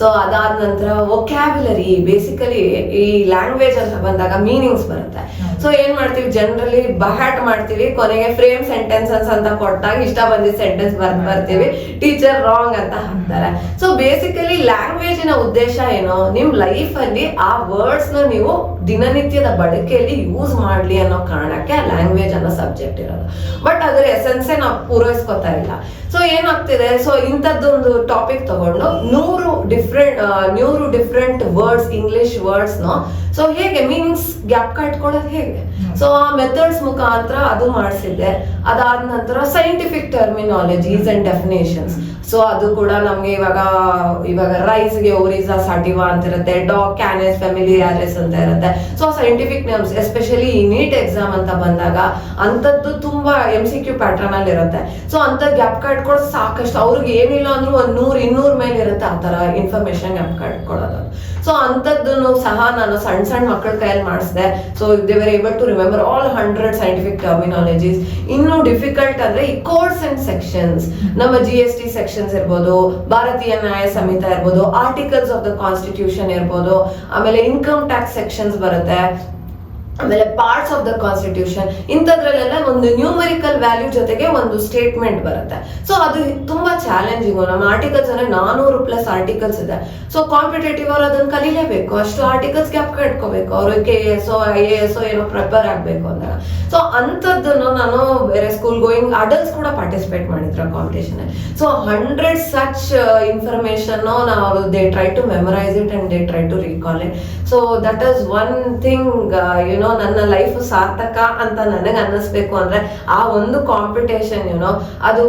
So ಅದಾದ ನಂತರ vocabulary basically ಈ ಲ್ಯಾಂಗ್ವೇಜ್ ಅಂತ ಬಂದಾಗ ಮೀನಿಂಗ್ಸ್ ಬರುತ್ತೆ. ಸೊ ಏನ್ ಮಾಡ್ತೀವಿ? ಜನರಲಿ ಬಹಾಟ್ ಮಾಡ್ತೀವಿ. ಕೊನೆಗೆ ಫ್ರೇಮ್ ಸೆಂಟೆನ್ಸಸ್ ಅಂತ ಕೊಟ್ಟಾಗ ಇಷ್ಟ ಬಂದಿದ್ದ ಸೆಂಟೆನ್ಸ್ ಬರ್ದ್ ಬರ್ತೀವಿ. ಟೀಚರ್ ರಾಂಗ್ ಅಂತ ಹಾಕ್ತಾರೆ. ಸೊ ಬೇಸಿಕಲಿ ಲ್ಯಾಂಗ್ವೇಜಿನ ಉದ್ದೇಶ ಏನು? ನಿಮ್ ಲೈಫ್ ಅಲ್ಲಿ ಆ ವರ್ಡ್ಸ್ನ ನೀವು ದಿನನಿತ್ಯದ ಬಳಕೆಯಲ್ಲಿ ಯೂಸ್ ಮಾಡ್ಲಿ ಅನ್ನೋ ಕಾರಣಕ್ಕೆ ಲ್ಯಾಂಗ್ವೇಜ್ ಅನ್ನೋ ಸಬ್ಜೆಕ್ಟ್ ಇರೋದು. ಬಟ್ ಅದ್ರ ಎಸೆನ್ಸೇ ನಾವು ಪೂರೈಸ್ಕೊತಾ ಇಲ್ಲ. ಸೊ ಏನಾಗ್ತಿದೆ? ಸೊ ಇಂಥದ್ದೊಂದು ಟಾಪಿಕ್ ತಗೊಂಡು ನೂರು ಡಿಫ್ರೆಂಟ್ ನೂರು ಡಿಫ್ರೆಂಟ್ ವರ್ಡ್ಸ್ ಇಂಗ್ಲಿಷ್ ವರ್ಡ್ಸ್ನ ಸೊ ಹೇಗೆ ಮೀನ್ಸ್ ಗ್ಯಾಪ್ ಕಟ್ಕೊಳ್ಳೋದು ಹೇಗೆ? ಸೊ ಆ ಮೆಥಡ್ಸ್ ಮುಖಾಂತರ ಅದು ಮಾಡಿಸಿದ್ದೆ. ಅದಾದ ನಂತರ scientific terminologies and definitions so ಅದು ಕೂಡ ನಮ್ಗೆ ಇವಾಗ ಇವಾಗ ರೈಸ್ಗೆ ಓರಿಸಾ ಸಾಟಿವಾ ಅಂತ ಇರುತ್ತೆ ಡಾಗ್ ಕ್ಯಾನೆಸ್ ಫೆಮಿಲಿಯಾರಿಸ್ ಅಂತ ಇರುತ್ತೆ. ಸೊ ಸೈಂಟಿಫಿಕ್ ನೇಮ್ಸ್ ಎಸ್ಪೆಷಲಿ ಈ ನೀಟ್ ಎಕ್ಸಾಮ್ ಅಂತ ಬಂದಾಗ ಅಂತದ್ದು ತುಂಬಾ ಎಂ ಸಿ ಕ್ಯೂ ಪ್ಯಾಟರ್ನ್ ಅಲ್ಲಿ ಇರುತ್ತೆ. ಸೊ ಅಂತ ಗ್ಯಾಪ್ ಕಟ್ಕೊಳ್ಳೋದು ಸಾಕಷ್ಟು. ಅವ್ರಿಗೆ ಏನಿಲ್ಲ ಅಂದ್ರೂ ಒಂದ್ ನೂರ್, ಇನ್ನೂರ್ ಮೇಲೆ ಇರುತ್ತೆ ಆ ತರ ಇನ್ಫಾರ್ಮೇಶನ್ ಗ್ಯಾಪ್ ಕೊಡೋದು. ಸೊ ಅಂಥದ್ದನ್ನು ಸಹ ನಾನು ಸಣ್ಣ ಸಣ್ಣ ಮಕ್ಕಳ ಕೈಯಲ್ಲಿ ಮಾಡಿಸಿದೆ. So they able to remember all hundred scientific terminologies ಇನ್ನು ಡಿಫಿಕಲ್ಟ್ ಅಂದ್ರೆ ಈ ಕೋರ್ಸ್ ಅಂಡ್ ಸೆಕ್ಷನ್ಸ್ ನಮ್ಮ ಜಿ ಎಸ್ ಟಿ ಸೆಕ್ಷನ್ಸ್ ಇರ್ಬೋದು, ಭಾರತೀಯ ನ್ಯಾಯ ಸಂಹಿತ ಇರ್ಬೋದು ಆರ್ಟಿಕಲ್ಸ್ ಆಫ್ ದ ಕಾನ್ಸ್ಟಿಟ್ಯೂಷನ್ ಇರ್ಬೋದು, ಆಮೇಲೆ ಇನ್ಕಮ್ ಟ್ಯಾಕ್ಸ್ ಸೆಕ್ಷನ್ಸ್ ಬರುತ್ತೆ. ಆಮೇಲೆ ಪಾರ್ಟ್ಸ್ ಆಫ್ ದ ಕಾನ್ಸ್ಟಿಟ್ಯೂಷನ್ ಇಂಥದ್ರಲ್ಲೆಲ್ಲ ಒಂದು ನ್ಯೂಮರಿಕಲ್ ವ್ಯಾಲ್ಯೂ ಜೊತೆಗೆ ಒಂದು ಸ್ಟೇಟ್ಮೆಂಟ್ ಬರುತ್ತೆ. ಸೊ ಅದು ತುಂಬಾ ಚಾಲೆಂಜಿಂಗು ನಮ್ಮ ಆರ್ಟಿಕಲ್ಸ್ ಅಂದ್ರೆ ನಾನೂರು ಪ್ಲಸ್ ಆರ್ಟಿಕಲ್ಸ್ ಇದೆ. ಸೊ ಕಾಂಪಿಟೇಟಿವ್ ಅವ್ರು ಅದನ್ನ ಕಲಿಲೇಬೇಕು. ಅಷ್ಟು ಆರ್ಟಿಕಲ್ಸ್ ಗ್ಯಾಪ್ ಕಟ್ಕೋಬೇಕು. ಅವರು K S I A S ಏನೋ ಪ್ರಿಪೇರ್ ಆಗ್ಬೇಕು ಅಂದಾಗ. ಸೊ ಅಂಥದ್ದನ್ನು ನಾನು ಬೇರೆ ಸ್ಕೂಲ್ ಗೋಯಿಂಗ್ ಅಡಲ್ಟ್ಸ್ ಕೂಡ ಪಾರ್ಟಿಸಿಪೇಟ್ ಮಾಡಿದ್ರು competition so hundred such information ನಾವು they try to memorise it and they try to recall it so that is one thing you know ನನ್ನ ಲೈಫ್ ಸಾರ್ಥಕ ಅಂತ ನನಗೆ ಅನ್ನಿಸ್ಬೇಕು ಅಂದ್ರೆ ಆ ಒಂದು ಕಾಂಪಿಟೇಷನ್ ಯುನೋ ಅದು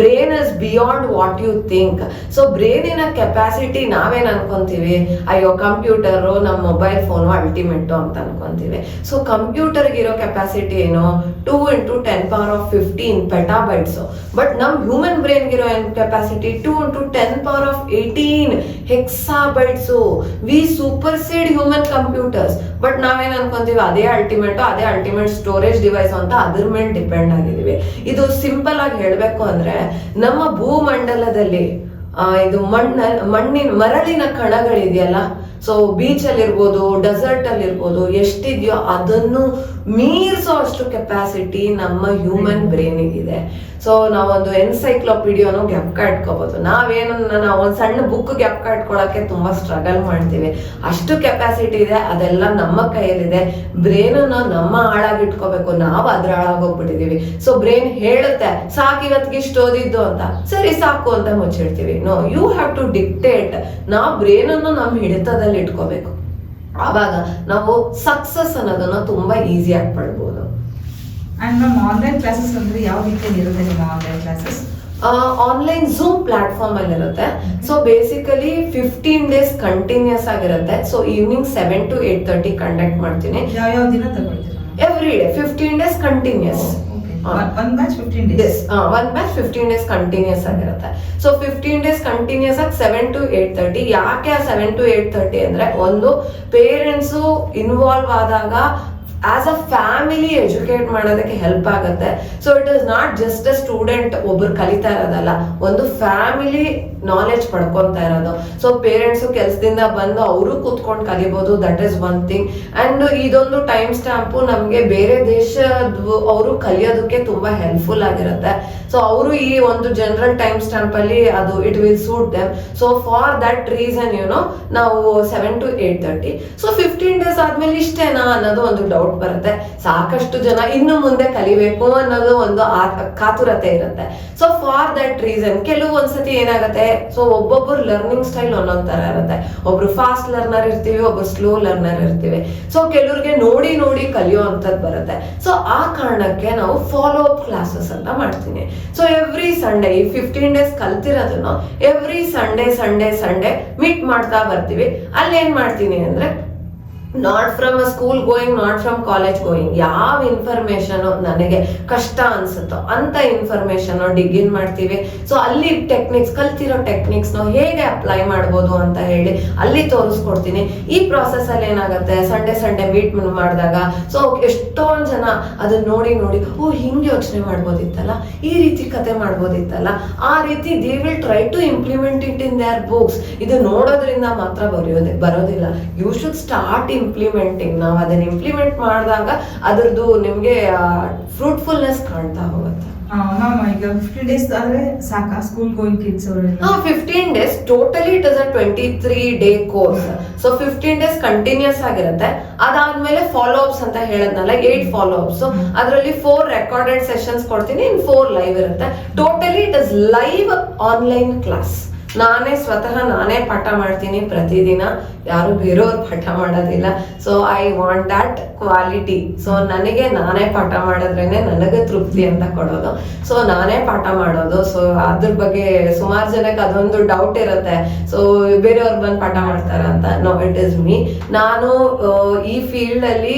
brain is beyond what you think so ಬ್ರೇನಿನ capacity ನಾವೇನ್ ಅನ್ಕೊಂತೀವಿ? ಅಯ್ಯೋ ಕಂಪ್ಯೂಟರ್ ನಮ್ಮ ಮೊಬೈಲ್ ಫೋನ್ ಅಲ್ಟಿಮೇಟು ಅಂತ ಅನ್ಕೊಂತೀವಿ. ಸೊ ಕಂಪ್ಯೂಟರ್ ಇರೋ ಕೆಪಾಸಿಟಿ ಏನು? Two into ten power of fifteen petabytes but ನಮ್ ಹ್ಯೂಮನ್ ಬ್ರೈನ್ ಇರೋ capacity two into ten power of eighteen hexabytes we supersede human computers but ನಾವೇನ್ ಅನ್ಕೊಂತೀವಿ? ಅದೇ ಅಲ್ಟಿಮೇಟ್ ಅದೇ ಅಲ್ಟಿಮೇಟ್ ಸ್ಟೋರೇಜ್ ಡಿವೈಸ್ ಅಂತ ಅದ್ರ ಮೇಲೆ ಡಿಪೆಂಡ್ ಆಗಿದೀವಿ ಇದು ಸಿಂಪಲ್ ಆಗಿ ಹೇಳ್ಬೇಕು ಅಂದ್ರೆ ನಮ್ಮ ಭೂಮಂಡಲದಲ್ಲಿ ಇದು ಮಣ್ಣ ಮಣ್ಣಿನ, ಮರಳಿನ ಕಣಗಳಿದೆಯಲ್ಲ ಸೊ ಬೀಚ್ ಅಲ್ಲಿ ಇರ್ಬೋದು ಡೆಸರ್ಟ್ ಅಲ್ಲಿ ಇರ್ಬೋದು ಎಷ್ಟಿದೆಯೋ ಅದನ್ನು ಮೀರಿಸೋ ಅಷ್ಟು ಕೆಪಾಸಿಟಿ ನಮ್ಮ ಹ್ಯೂಮನ್ ಬ್ರೈನಿಗಿದೆ ಸೊ ನಾವೊಂದು ಎನ್ಸೈಕ್ಲೋಪೀಡಿಯೋನು ಗ್ಯಾಪ್ಕ ಇಟ್ಕೋಬಹುದು ನಾವೇನು ನಾವು ಒಂದು ಸಣ್ಣ ಬುಕ್ ಗ್ಯಾಪ್ಕ ಇಟ್ಕೊಳಕ್ಕೆ ತುಂಬಾ ಸ್ಟ್ರಗಲ್ ಮಾಡ್ತೀವಿ. ಅಷ್ಟು ಕೆಪಾಸಿಟಿ ಇದೆ, ಅದೆಲ್ಲ ನಮ್ಮ ಕೈಯಲ್ಲಿದೆ. ಬ್ರೇನ್ ನಮ್ಮ ಹಾಳಾಗಿಟ್ಕೋಬೇಕು. ನಾವು ಅದ್ರ ಹಾಳಾಗೋಗ್ಬಿಟ್ಟಿದೀವಿ ಸೊ ಬ್ರೈನ್ ಹೇಳುತ್ತೆ, ಸಾಕು ಇವತ್ತಿಗೆ ಇಷ್ಟು ಓದಿದ್ದು ಅಂತ. ಸರಿ, ಸಾಕು ಅಂತ ಮುಚ್ಚಿಡ್ತೀವಿ. No you have to dictate ನಾವು ಬ್ರೇನ್ ಅನ್ನು ನಮ್ಮ ಹಿಡಿತದಲ್ಲಿ ಇಟ್ಕೋಬೇಕು. ಆವಾಗ ನಾವು ಸಕ್ಸಸ್ ಅನ್ನೋದನ್ನ ತುಂಬಾ ಈಸಿಯಾಗಿ ಪಡ್ಬೋದು. ಮ್ಯಾಮ್ ಆನ್ಲೈನ್ ಕ್ಲಾಸಸ್ ಅಂದ್ರೆ ಯಾವ ರೀತಿಯಲ್ಲಿ ಇರುತ್ತೆ ನಿಮ್ಮ online classes online Zoom platform ಅಲ್ಲಿ ಇರುತ್ತೆ. So basically fifteen days continues ಆಗಿರುತ್ತೆ. So evening seven to eight thirty conduct ಮಾಡ್ತೀನಿ. ಯಾವ ಯಾವ ದಿನ ತಗೊಳ್ತೀರಾ? Every day fifteen days continues one match fifteen days one match fifteen days continues ಆಗಿರುತ್ತೆ. So fifteen days continuous ಆಗಿ seven to eight thirty ಯಾಕೆ seven to eight thirty ಅಂದ್ರೆ ಒಂದು parents involve ಆದಾಗ ಆಸ್ ಅ ಫ್ಯಾಮಿಲಿ ಎಜುಕೇಟ್ ಮಾಡೋದಕ್ಕೆ help ಆಗುತ್ತೆ. So it is not just a student ಒಬ್ರು ಕಲಿತಾ ಇರೋದಲ್ಲ, ಒಂದು ಫ್ಯಾಮಿಲಿ ನಾಲೆಜ್ ಪಡ್ಕೊತಾ ಇರೋದು. ಸೊ ಪೇರೆಂಟ್ಸ್ ಕೆಲಸದಿಂದ ಬಂದು ಅವರು ಕೂತ್ಕೊಂಡು ಕಲಿಬಹುದು that is one thing and ಇದೊಂದು ಟೈಮ್ ಸ್ಟ್ಯಾಂಪು ನಮಗೆ ಬೇರೆ ದೇಶದ ಅವರು ಕಲಿಯೋದಕ್ಕೆ ತುಂಬಾ ಹೆಲ್ಪ್ಫುಲ್ ಆಗಿರುತ್ತೆ. ಸೊ ಅವರು ಈ ಒಂದು ಜನರಲ್ ಟೈಮ್ ಸ್ಟ್ಯಾಂಪ್ ಅಲ್ಲಿ ಅದು it will suit them so for that reason you know ನಾವು seven to eight thirty so days ಆದ್ಮೇಲೆ ಇಷ್ಟೇನಾ ಅನ್ನೋದು ಒಂದು ಡೌಟ್ ಬರುತ್ತೆ. ಸಾಕಷ್ಟು ಜನ ಇನ್ನು ಮುಂದೆ ಕಲಿಬೇಕು ಅನ್ನೋದು ಒಂದು ಕಾತುರತೆ ಇರುತ್ತೆ. ಸೊ ಫಾರ್ ದಟ್ ರೀಸನ್ ಕೆಲವು ಒಂದ್ಸತಿ ಏನಾಗುತ್ತೆ? ಸೊ ಒಬ್ಬೊಬ್ಬರು ಲರ್ನಿಂಗ್ ಸ್ಟೈಲ್ ಒಂದೊಂದ್ ತರ ಇರುತ್ತೆ. ಒಬ್ರು ಫಾಸ್ಟ್ ಲರ್ನರ್ ಇರ್ತೀವಿ, ಒಬ್ರು ಸ್ಲೋ ಲರ್ನರ್ ಇರ್ತೀವಿ. ಸೊ ಕೆಲವ್ರಿಗೆ ನೋಡಿ ನೋಡಿ ಕಲಿಯೋ ಅಂತದ್ ಬರುತ್ತೆ. ಸೊ ಆ ಕಾರಣಕ್ಕೆ ನಾವು ಫಾಲೋ ಅಪ್ ಕ್ಲಾಸಸ್ ಅಂತ ಮಾಡ್ತೀನಿ. ಸೊ ಎವ್ರಿ ಸಂಡೇ ಈ fifteen days ಕಲ್ತಿರೋದನ್ನು every Sunday Sunday Sunday meet ಮಾಡ್ತಾ ಬರ್ತೀವಿ. ಅಲ್ಲಿ ಏನ್ ಮಾಡ್ತೀನಿ ಅಂದ್ರೆ not from school going not from college going ಯಾವ ಇನ್ಫಾರ್ಮೇಶನ್ ನನಗೆ ಕಷ್ಟ ಅನ್ಸುತ್ತೋ ಅಂತ ಇನ್ಫಾರ್ಮೇಶನ್ ಡಿಗ್ ಇನ್ ಮಾಡ್ತೀವಿ. ಸೊ ಅಲ್ಲಿ ಟೆಕ್ನಿಕ್ಸ್ ಕಲ್ತಿರೋ ಟೆಕ್ನಿಕ್ಸ್ ಹೇಗೆ ಅಪ್ಲೈ ಮಾಡ್ಬೋದು ಅಂತ ಹೇಳಿ ಅಲ್ಲಿ ತೋರಿಸ್ಕೊಡ್ತೀನಿ. ಈ ಪ್ರಾಸೆಸ್ ಅಲ್ಲಿ ಏನಾಗುತ್ತೆ? ಸಂಡೆ ಸಂಡೆ ಮೀಟ್ ಮಾಡಿದಾಗ ಸೊ ಎಷ್ಟೊಂದ್ ಜನ ಅದನ್ನ ನೋಡಿ ನೋಡಿ, ಓ, ಹಿಂಗೆ ಯೋಚನೆ ಮಾಡ್ಬೋದಿತ್ತಲ್ಲ? ಈ ರೀತಿ ಕತೆ ಮಾಡ್ಬೋದಿತ್ತಲ್ಲ? ಆ ರೀತಿ they will try to implement it in their books ಇದು ನೋಡೋದ್ರಿಂದ ಮಾತ್ರ ಬರೆಯೋದೇ ಬರೋದಿಲ್ಲ. ಯು ಶುಡ್ ಸ್ಟಾರ್ಟ್ ಇಂಪ್ಲಿಮೆಂಟಿಂಗ್ ನಾವು ಅದನ್ನ ಇಂಪ್ಲಿಮೆಂಟ್ ಮಾಡಿದಾಗ ಅದ್ರದ್ದು ನಿಮ್ಗೆ ಫ್ರೂಟ್ಫುಲ್ನೆಸ್ ಕಾಣ್ತಾ ಹೋಗುತ್ತೆ. ಈಗ ಫಿಫ್ಟೀನ್ ಡೇಸ್ ಆದ್ರೆ ಸಾಕಾ? ಸ್ಕೂಲ್ ಗೋಯಿಂಗ್ ಕಿಡ್ಸ್ ಅವರೆಲ್ಲ? ಹಾ fifteen days totally it is a twenty three day course so fifteen days continues ಆಗಿರುತ್ತೆ. ಅದಾದ್ಮೇಲೆ ಫಾಲೋ ಅಪ್ಸ್ ಅಂತ ಹೇಳದ್ನಲ್ಲ ಏಟ್ ಫಾಲೋ ಅಪ್ಸ್ ಅದರಲ್ಲಿ ಫೋರ್ ರೆಕಾರ್ಡೆಡ್ ಸೆಷನ್ಸ್ ಕೊಡ್ತೀನಿ ಇನ್ ಫೋರ್ ಲೈವ್ ಇರುತ್ತೆ. Totally it is live online class ನಾನೇ ಸ್ವತಃ ನಾನೇ ಪಾಠ ಮಾಡ್ತೀನಿ ಪ್ರತಿದಿನ. ಯಾರು ಬೇರೆಯವ್ರು ಪಾಠ ಮಾಡೋದಿಲ್ಲ. So I want that quality so ನನಗೆ ನಾನೇ ಪಾಠ ಮಾಡಿದ್ರೇನೆ ನನಗೆ ತೃಪ್ತಿ ಅಂತ ಕೊಡೋದು. ಸೊ ನಾನೇ ಪಾಠ ಮಾಡೋದು. ಸೊ ಅದ್ರ ಬಗ್ಗೆ ಸುಮಾರು ಜನಕ್ಕೆ ಅದೊಂದು ಡೌಟ್ ಇರುತ್ತೆ. ಸೊ ಬೇರೆಯವ್ರು ಬಂದು ಪಾಠ ಮಾಡ್ತಾರ ಅಂತ? ನೋ ಇಟ್ ಇಸ್ ಮೀ ನಾನು ಈ ಫೀಲ್ಡ್ ಅಲ್ಲಿ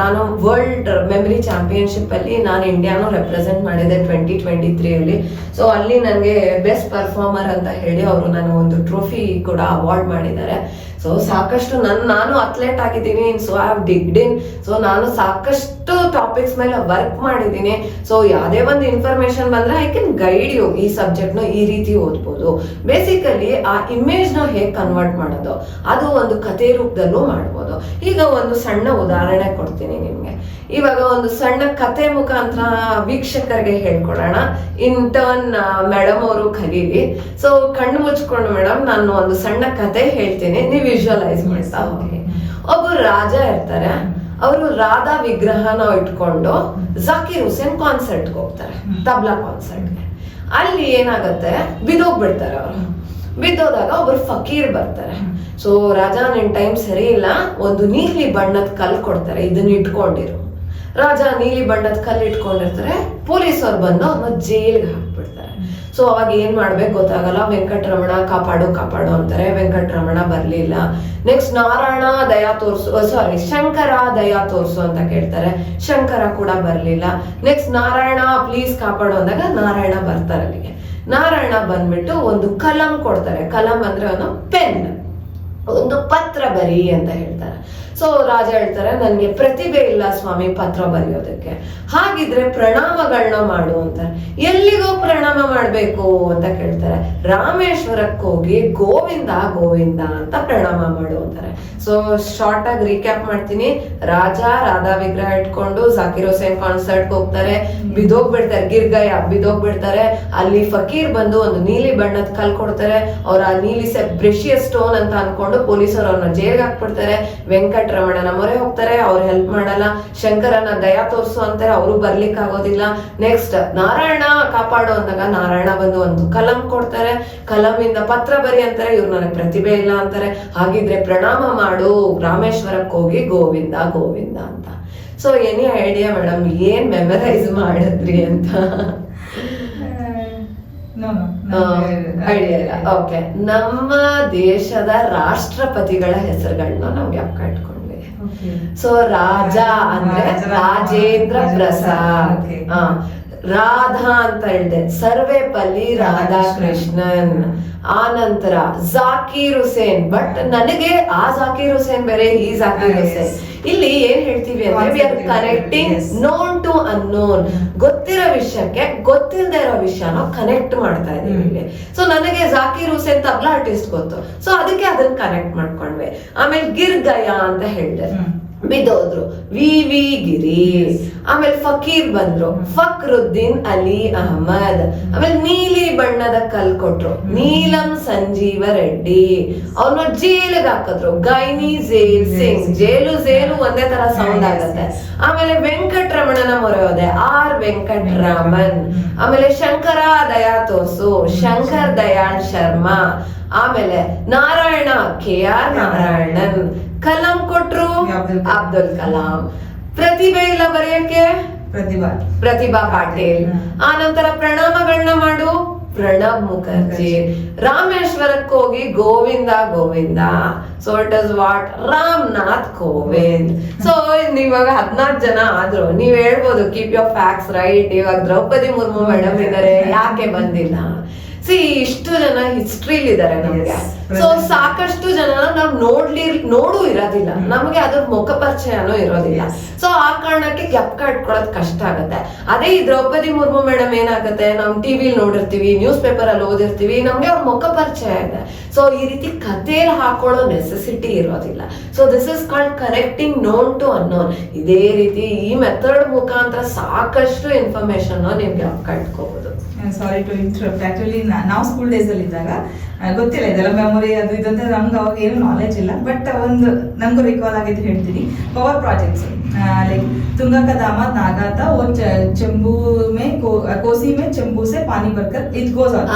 ನಾನು ವರ್ಲ್ಡ್ ಮೆಮರಿ ಚಾಂಪಿಯನ್ಶಿಪ್ ಅಲ್ಲಿ ನಾನು ಇಂಡಿಯಾನು ರೆಪ್ರೆಸೆಂಟ್ ಮಾಡಿದೆ ಟ್ವೆಂಟಿ ಟ್ವೆಂಟಿ ತ್ರೀ ಅಲ್ಲಿ. ಸೊ ಅಲ್ಲಿ ನನಗೆ ಬೆಸ್ಟ್ ಪರ್ಫಾರ್ಮರ್ ಅಂತ ಹೇಳಿ ಅವರು ನಾನು ಒಂದು ಟ್ರೋಫಿ ಕೂಡ ಅವಾರ್ಡ್ ಮಾಡಿದ್ದಾರೆ. ಸೊ ಸಾಕಷ್ಟು ನನ್, ನಾನು ಅಥ್ಲೆಟ್ ಆಗಿದ್ದೀನಿ. So I have digged in so ನಾನು ಸಾಕಷ್ಟು ಟಾಪಿಕ್ಸ್ ಮೇಲೆ ವರ್ಕ್ ಮಾಡಿದ್ದೀನಿ. ಸೊ ಯಾವುದೇ ಒಂದು ಇನ್ಫಾರ್ಮೇಶನ್ ಬಂದ್ರೆ ಐ ಕ್ಯಾನ್ ಗೈಡ್ ಯು ಈ ಸಬ್ಜೆಕ್ಟ್ನ ಈ ರೀತಿ ಓದ್ಬೋದು. ಬೇಸಿಕಲಿ ಆ ಇಮೇಜ್ನ ಹೇಗೆ ಕನ್ವರ್ಟ್ ಮಾಡೋದು? ಅದು ಒಂದು ಕಥೆ ರೂಪದಲ್ಲೂ ಮಾಡ್ಬೋದು. ಈಗ ಒಂದು ಸಣ್ಣ ಉದಾಹರಣೆ ಕೊಡ್ತೀನಿ ನಿಮ್ಗೆ. ಇವಾಗ ಒಂದು ಸಣ್ಣ ಕತೆ ಮುಖಾಂತರ ವೀಕ್ಷಕರಿಗೆ ಹೇಳ್ಕೊಡೋಣ. ಇಂಟರ್ನ್ ಮೇಡಮ್ ಅವರು ಕಲೀಲಿ ಸೊ ಕಣ್ಣು ಮುಚ್ಕೊಂಡು ಮೇಡಮ್ ನಾನು ಒಂದು ಸಣ್ಣ ಕತೆ ಹೇಳ್ತೀನಿ. ನೀವು ವಿಜುವಲೈಸ್ ಮಾಡ್ತಾ ಹೋಗಿ. ಒಬ್ಬರು ರಾಜ ಇರ್ತಾರೆ. ಅವರು ರಾಧಾ ವಿಗ್ರಹನ ಇಟ್ಕೊಂಡು ಜಾಕಿರ್ ಹುಸೇನ್ ಕಾನ್ಸರ್ಟ್ಗೆ ಹೋಗ್ತಾರೆ. ತಬ್ಲಾ ಕಾನ್ಸರ್ಟ್ಗೆ ಅಲ್ಲಿ ಏನಾಗತ್ತೆ? ಬಿದ್ದೋಗ್ಬಿಡ್ತಾರೆ ಅವರು. ಬಿದ್ದೋದಾಗ ಒಬ್ರು ಫಕೀರ್ ಬರ್ತಾರೆ. ಸೊ ರಾಜ ನಿನ್ ಟೈಮ್ ಸರಿ ಇಲ್ಲ. ಒಂದು ನೀಲಿ ಬಣ್ಣದ ಕಲ್ ಕೊಡ್ತಾರೆ. ಇದನ್ನ ಇಟ್ಕೊಂಡಿರು. ರಾಜ ನೀಲಿ ಬಣ್ಣದ ಕಲ್ಲು ಇಟ್ಕೊಂಡಿರ್ತಾರೆ. ಪೊಲೀಸರು ಬಂದು ಅವ್ರನ್ನ ಜೈಲ್ಗೆ ಹಾಕ್ಬಿಡ್ತಾರೆ. ಸೊ ಅವಾಗ ಏನ್ ಮಾಡ್ಬೇಕು ಗೊತ್ತಾಗಲ್ಲ. ವೆಂಕಟರಮಣ ಕಾಪಾಡು ಕಾಪಾಡು ಅಂತಾರೆ. ವೆಂಕಟರಮಣ ಬರ್ಲಿಲ್ಲ. ನೆಕ್ಸ್ಟ್ ನಾರಾಯಣ ದಯಾ ತೋರ್ಸು ಸಾರಿ ಶಂಕರ ದಯಾ ತೋರ್ಸು ಅಂತ ಕೇಳ್ತಾರೆ. ಶಂಕರ ಕೂಡ ಬರ್ಲಿಲ್ಲ. ನೆಕ್ಸ್ಟ್ ನಾರಾಯಣ ಪ್ಲೀಸ್ ಕಾಪಾಡು ಅಂದಾಗ ನಾರಾಯಣ ಬರ್ತಾರೆ ಅಲ್ಲಿಗೆ. ನಾರಾಯಣ ಬಂದ್ಬಿಟ್ಟು ಒಂದು ಕಲಂ ಕೊಡ್ತಾರೆ. ಕಲಂ ಅಂದ್ರೆ ಒಂದು ಪೆನ್. ಒಂದು ಪತ್ರ ಬರಿ ಅಂತ ಹೇಳ್ತಾರೆ. ಸೊ ರಾಜ ಹೇಳ್ತಾರೆ, ನನಗೆ ಪ್ರತಿಭೆ ಇಲ್ಲ ಸ್ವಾಮಿ ಪತ್ರ ಬರೆಯೋದಕ್ಕೆ. ಹಾಗಿದ್ರೆ ಪ್ರಣಾಮಗಳನ್ನ ಮಾಡು ಅಂತಾರೆ ಎಲ್ಲಿಗೋ ಪ್ರಣಾಮ ಮಾಡ್ಬೇಕು ಅಂತ ಕೇಳ್ತಾರೆ. ರಾಮೇಶ್ವರಕ್ಕೆ ಹೋಗಿ ಗೋವಿಂದ ಗೋವಿಂದ ಅಂತ ಪ್ರಣಾಮ ಮಾಡು ಅಂತಾರೆ. ಸೊ ಶಾರ್ಟ್ ಆಗಿ ರೀಕ್ಯಾಪ್ ಮಾಡ್ತೀನಿ. ರಾಜ, ರಾಧಾ ವಿಗ್ರಹ ಇಟ್ಕೊಂಡು ಜಾಕಿರ್ ಹುಸೇನ್ ಕಾನ್ಸರ್ಟ್ ಹೋಗ್ತಾರೆ. ಬಿದೋಗ್ಬಿಡ್ತಾರೆ ಗಿರ್ಗಯ ಬಿದೋಗ್ಬಿಡ್ತಾರೆ ಅಲ್ಲಿ ಫಕೀರ್ ಬಂದು ಒಂದು ನೀಲಿ ಬಣ್ಣದ ಕಲ್ ಕೊಡ್ತಾರೆ. ಅವ್ರ ನೀಲಿ ಸೆ, ಬ್ರಿಷಿಯ ಸ್ಟೋನ್ ಅಂತ ಅನ್ಕೊಂಡು ಪೊಲೀಸರು ಅವ್ರನ್ನ ಜೈಲ್ಗೆ ಹಾಕ್ಬಿಡ್ತಾರೆ. ವೆಂಕಟರಮಣನ ಮೊರೆ ಹೋಗ್ತಾರೆ ಅವ್ರು ಹೆಲ್ಪ್ ಮಾಡಲ್ಲ. ಶಂಕರನ ದಯಾ ತೋರಿಸು ಅಂತಾರೆ ಅವರು ಬರ್ಲಿಕ್ಕೆ ಆಗೋದಿಲ್ಲ ನೆಕ್ಸ್ಟ್ ನಾರಾಯಣ ಕಾಪಾಡು ಅಂದಾಗ ನಾರಾಯಣ ಬಂದು ಒಂದು ಕಲಂ ಕೊಡ್ತಾರೆ. ಕಲಮಿಂದ ಪತ್ರ ಬರಿ ಅಂತಾರೆ ಇವ್ರು ನನಗೆ ಪ್ರತಿಭೆ ಇಲ್ಲ ಅಂತಾರೆ. ಹಾಗಿದ್ರೆ ಪ್ರಣಾಮ ಮಾಡು ರಾಮೇಶ್ವರಕ್ಕೆ ಹೋಗಿ ಗೋವಿಂದ ಗೋವಿಂದ ಅಂತ. ಸೊ ಎನಿ ಐಡಿಯಾ ಮೇಡಮ್ ಏನ್ ಮೆಮರೈಸ್ ಮಾಡಿದ್ರಿ ಅಂತ? ಐಡಿಯಾ ಇಲ್ಲ ಓಕೆ ನಮ್ಮ ದೇಶದ ರಾಷ್ಟ್ರಪತಿಗಳ ಹೆಸರುಗಳನ್ನ ನಾವು ಯಾಕೆ ಇಟ್ಕೊಂಡ್ವಿ. ಸೊ ರಾಜ ಅಂದ್ರೆ ರಾಜೇಂದ್ರ ಪ್ರಸಾದ್ Okay. ಆ, ರಾಧಾ ಅಂತ ಹೇಳಿದೆ ಸರ್ವೇಪಲ್ಲಿ ರಾಧಾಕೃಷ್ಣನ್ ಆ ನಂತರ ಜಾಕೀರ್ ಹುಸೇನ್ ಬಟ್ ನನಗೆ ಆ ಜಾಕೀರ್ ಹುಸೇನ್ ಬೇರೆ ಈ ಜಾಕೀರ್ Ah, yes. ಹುಸೇನ್ ಇಲ್ಲಿ ಏನ್ ಹೇಳ್ತೀವಿ ಅಂದ್ರೆ ಕನೆಕ್ಟಿಂಗ್. ನೋನ್ ಟು ಅನ್ನೋನ್ ಗೊತ್ತಿರೋ ವಿಷಯಕ್ಕೆ ಗೊತ್ತಿಲ್ಲದೆ ಇರೋ ವಿಷಯನ ಕನೆಕ್ಟ್ ಮಾಡ್ತಾ ಇದೀವಿ ಇಲ್ಲಿ. ಸೊ ನನಗೆ ಜಾಕಿರ್ ಹುಸೇನ್ ತಬ್ಲಾ ಆರ್ಟಿಸ್ಟ್ ಗೊತ್ತು. ಸೊ ಅದಕ್ಕೆ ಅದನ್ನ ಕನೆಕ್ಟ್ ಮಾಡ್ಕೊಂಡ್ವಿ. ಆಮೇಲೆ ಗಿರ್ ಗಯಾ ಅಂತ ಹೇಳಿದೆ. ಬಿದ್ದೋದ್ರು. V V Giri. ಆಮೇಲೆ ಫಕೀರ್ ಬಂದ್ರು. ಫಕ್ರುದ್ದೀನ್ ಅಲಿ ಅಹಮದ್. ಆಮೇಲೆ ನೀಲಿ ಬಣ್ಣದ ಕಲ್ ಕೊಟ್ರು. ನೀಲಂ ಸಂಜೀವ ರೆಡ್ಡಿ. ಅವ್ರನ್ನ ಜೈಲಿಗೆ ಹಾಕಿದ್ರು. ಗೈನಿ ಜೇಲ್ ಸಿಂಗ್. ಜೇಲು ಜೇಲು ಒಂದೇ ತರ ಸೌಂಡ್ ಆಗುತ್ತೆ. ಆಮೇಲೆ ವೆಂಕಟರಮಣನ ಮೊರೆ ಹೋದೆ ಆರ್ ವೆಂಕಟರಾಮನ್. ಆಮೇಲೆ ಶಂಕರ ದಯಾ ತೋಸು ಶಂಕರ್ ದಯಾಳ್ ಶರ್ಮಾ. ಆಮೇಲೆ ನಾರಾಯಣ ಕೆ ಆರ್ ನಾರಾಯಣನ್. ಕಲಾಂ ಕೊಟ್ರು? ಅಬ್ದುಲ್ ಕಲಾಂ. ಪ್ರತಿಭೆ ಇಲ್ಲ ಬರೆಯಕ್ಕೆ ಪ್ರತಿಭಾ. ಪ್ರತಿಭಾ ಪಾಟೀಲ್. ಆ ನಂತರ ಪ್ರಣಾಮಗಳನ್ನ ಮಾಡು. ಪ್ರಣಬ್ ಮುಖರ್ಜಿ. ರಾಮೇಶ್ವರಕ್ಕೆ ಹೋಗಿ Govinda Govinda. So it is what Ramnath Kovind. So ಇವಾಗ ಹದ್ನಾಲ್ಕು ಜನ ಆದ್ರು ನೀವ್ ಹೇಳ್ಬೋದು ಕೀಪ್ ಯೋರ್ ಫ್ಯಾಕ್ಸ್ ರೈಟ್ ಇವಾಗ ದ್ರೌಪದಿ ಮುರ್ಮು ಮೇಡಮ್ ಇದಾರೆ. ಯಾಕೆ ಬಂದಿಲ್ಲ? ಸಿ ಇಷ್ಟು ಜನ ಹಿಸ್ಟ್ರಿಲಿ ಇದಾರೆ ನಮ್ಗೆ ಸೊ ಸಾಕಷ್ಟು ಜನ ನಾವು ನೋಡ್ಲಿ ನೋಡು ಇರೋದಿಲ್ಲ. ನಮಗೆ ಅದ್ರ ಮುಖ ಪರಿಚಯನೂ ಇರೋದಿಲ್ಲ. ಸೊ ಆ ಕಾರಣಕ್ಕೆ ಗ್ಯಾಪ್ ಕಟ್ಕೊಳ್ಳೋದು ಕಷ್ಟ ಆಗುತ್ತೆ. ಅದೇ ಈ ದ್ರೌಪದಿ ಮುರ್ಮು ಮೇಡಮ್ ಏನಾಗುತ್ತೆ? ನಾವು ಟಿವಿಲಿ ನೋಡಿರ್ತೀವಿ ನ್ಯೂಸ್ ಪೇಪರ್ ಅಲ್ಲಿ ಓದಿರ್ತೀವಿ ನಮ್ಗೆ ಅವ್ರ ಮುಖ ಪರಿಚಯ ಇದೆ. ಸೊ ಈ ರೀತಿ ಕಥೆಯಲ್ಲಿ ಹಾಕೊಳ್ಳೋ ನೆಸೆಸಿಟಿ ಇರೋದಿಲ್ಲ. So this is called correcting known to unknown ಇದೇ ರೀತಿ ಈ ಮೆಥಡ್ ಮುಖಾಂತರ ಸಾಕಷ್ಟು ಇನ್ಫಾರ್ಮೇಶನ್ ನೀವು ಗ್ಯಾಪ್ ಇಟ್ಕೋಬಹುದು ಸಾರಿ ಟು ಇಂಟ್ರಪ್ಟ್ ಆ್ಯಕ್ಚುಲಿ ನಾವು ಸ್ಕೂಲ್ ಡೇಸಲ್ಲಿ ಇದ್ದಾಗ ಗೊತ್ತಿಲ್ಲ ಇದೆಲ್ಲ ಮೆಮೊರಿ ಅದು ಇದಂತ ನಮ್ಗೆ ಅವಾಗ ಏನು ನಾಲೆಜ್ ಇಲ್ಲ. ಬಟ್ ಒಂದು ನಮಗೂ ರಿಕಾಲ್ ಆಗಿದ್ದು ಹೇಳ್ತೀನಿ. ಪವರ್ ಪ್ರಾಜೆಕ್ಟ್ಸ್ ಲೈಕ್ ತುಂಗಾ ಕದಾಮ ನಾಗಾತ ಓ ಚೆಂಬೂ ಮೇ ಕೋಸಿ ಮೇ ಚೆಂಬು ಸೆ ಪಾನಿ ಬರ್ಕರ್ it goes on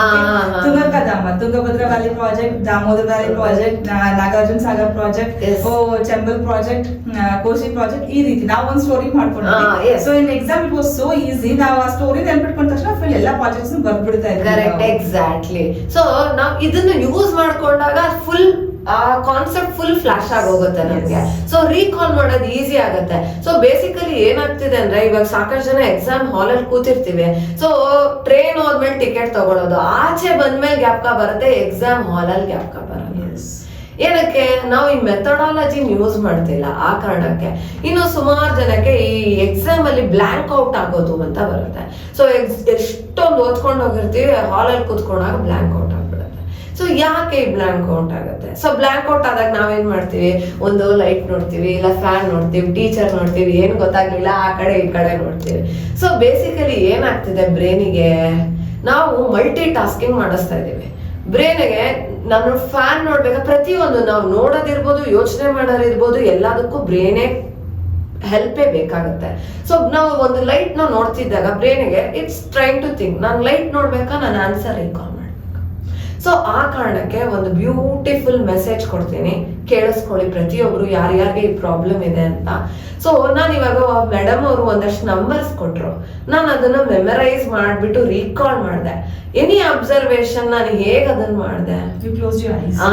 Tunga ಕದಾಮ Tungabhadra valley project Damodara valley project Nagarjuna Sagar project O Chambal project Kosi project ಈ ರೀತಿ. ನಾವು ಒಂದು ಸ್ಟೋರಿ ಮಾಡ್ಕೊಂಡು so in exam it was so easy ನಾವು ಆ ಸ್ಟೋರಿ ನೆನ್ಪಿಟ್ಕೊಂಡ ತಕ್ಷಣ ಫಿಲ್ ಪ್ರಾಜೆಕ್ಟ್ಸ್ ಬರ್ಬಿಡ್ತಾ ಕರೆಕ್ಟ್ ಎಕ್ಸಾಕ್ಟ್ಲಿ ಸೊ ನಾವ್ ಇದನ್ನ ಯೂಸ್ ಮಾಡ್ಕೊಂಡಾಗ ಫುಲ್ ಆ ಕಾನ್ಸೆಪ್ಟ್ ಫುಲ್ ಫ್ಲಾಶ್ ಆಗೋಗುತ್ತೆ ಹೋಗುತ್ತೆ ನಮ್ಗೆ. ಸೊ ರೀಕಾಲ್ ಮಾಡೋದು ಈಸಿ ಆಗುತ್ತೆ. ಸೊ ಬೇಸಿಕಲಿ ಏನಾಗ್ತಿದೆ ಅಂದ್ರೆ ಇವಾಗ ಸಾಕಷ್ಟು ಜನ ಎಕ್ಸಾಮ್ ಹಾಲ್ ಅಲ್ಲಿ ಕೂತಿರ್ತೀವಿ. ಸೊ ಟ್ರೈನ್ ಹೋದ್ಮೇಲೆ ಟಿಕೆಟ್ ತಗೊಳ್ಳೋದು ಆಚೆ ಬಂದ್ಮೇಲೆ ಗ್ಯಾಪ್ಕ ಬರುತ್ತೆ ಎಕ್ಸಾಮ್ ಹಾಲ್ ಅಲ್ಲಿ ಗ್ಯಾಪ್ಕ ಬರಲ್ಲ ಏನಕ್ಕೆ? ನಾವು ಈ ಮೆಥಡಾಲಜಿ ಯೂಸ್ ಮಾಡ್ತಿಲ್ಲ. ಆ ಕಾರಣಕ್ಕೆ. ಇನ್ನು ಸುಮಾರು ಜನಕ್ಕೆ ಈ ಎಕ್ಸಾಮ್ ಅಲ್ಲಿ ಬ್ಲಾಂಕ್ ಔಟ್ ಆಗೋದು ಅಂತ ಬರುತ್ತೆ. ಸೊ ಎಷ್ಟೊಂದು ಓದ್ಕೊಂಡು ಹೋಗಿರ್ತೀವಿ ಹಾಲಲ್ಲಿ ಕೂತ್ಕೊಂಡಾಗ ಬ್ಲಾಂಕ್ ಔಟ್ ಆಗ್ಬಿಡುತ್ತೆ. ಸೊ ಯಾಕೆ ಈ ಬ್ಲಾಂಕ್ ಔಟ್ ಆಗುತ್ತೆ? ಸೊ ಬ್ಲಾಂಕ್ ಔಟ್ ಆದಾಗ ನಾವೇನ್ ಮಾಡ್ತೀವಿ? ಒಂದು ಲೈಟ್ ನೋಡ್ತೀವಿ, ಇಲ್ಲ ಫ್ಯಾನ್ ನೋಡ್ತೀವಿ ಟೀಚರ್ ನೋಡ್ತೀವಿ, ಏನು ಗೊತ್ತಾಗ್ಲಿಲ್ಲ, ಆ ಕಡೆ ಈ ಕಡೆ ನೋಡ್ತೀವಿ. ಸೊ ಬೇಸಿಕಲಿ ಏನಾಗ್ತಿದೆ ಬ್ರೈನಿಗೆ ನಾವು ಮಲ್ಟಿ ಟಾಸ್ಕಿಂಗ್ ಮಾಡಿಸ್ತಾ ಇದೀವಿ ಬ್ರೈನ್ಗೆ ನಾನು ಫ್ಯಾನ್ ನೋಡ್ಬೇಕು? ಪ್ರತಿಯೊಂದು ನಾವು ನೋಡೋದಿರ್ಬೋದು, ಯೋಚನೆ ಮಾಡೋದಿರ್ಬೋದು, ಎಲ್ಲದಕ್ಕೂ ಬ್ರೇನೇ ಹೆಲ್ಪೇ ಬೇಕಾಗುತ್ತೆ. ಸೊ ನಾವು ಒಂದು ಲೈಟ್ನ ನೋಡ್ತಿದ್ದಾಗ ಬ್ರೇನ್ಗೆ ಇಟ್ಸ್ ಟ್ರೈಂಗ್ ಟು ಥಿಂಕ್ ನಾನು ಲೈಟ್ ನೋಡ್ಬೇಕಾ? ನಾನು ಆನ್ಸರ್ ಮಾಡ್ಬೇಕು ಸೊ ಆ ಕಾರಣಕ್ಕೆ ಒಂದು ಬ್ಯೂಟಿಫುಲ್ ಮೆಸೇಜ್ ಕೊಡ್ತೀನಿ. ಕೇಳಿಸ್ಕೊಳ್ಳಿ ಪ್ರತಿಯೊಬ್ರು ಯಾರ್ಯಾರಿಗೆ ಈ ಪ್ರಾಬ್ಲಮ್ ಇದೆ ಅಂತ. ಸೊ ನಾನು ಇವಾಗ ಮೇಡಮ್ ಅವರು ಒಂದಷ್ಟು ನಂಬರ್ಸ್ ಕೊಟ್ರು. ನಾನು ಅದನ್ನ ಮೆಮರೈಸ್ ಮಾಡ್ಬಿಟ್ಟು ರೀಕಾಲ್ ಮಾಡಿದೆ. ಎನಿ ಅಬ್ಸರ್ವೇಷನ್ ನಾನು ಹೇಗೆ ಅದನ್ನ ಮಾಡಿದೆ? ಆ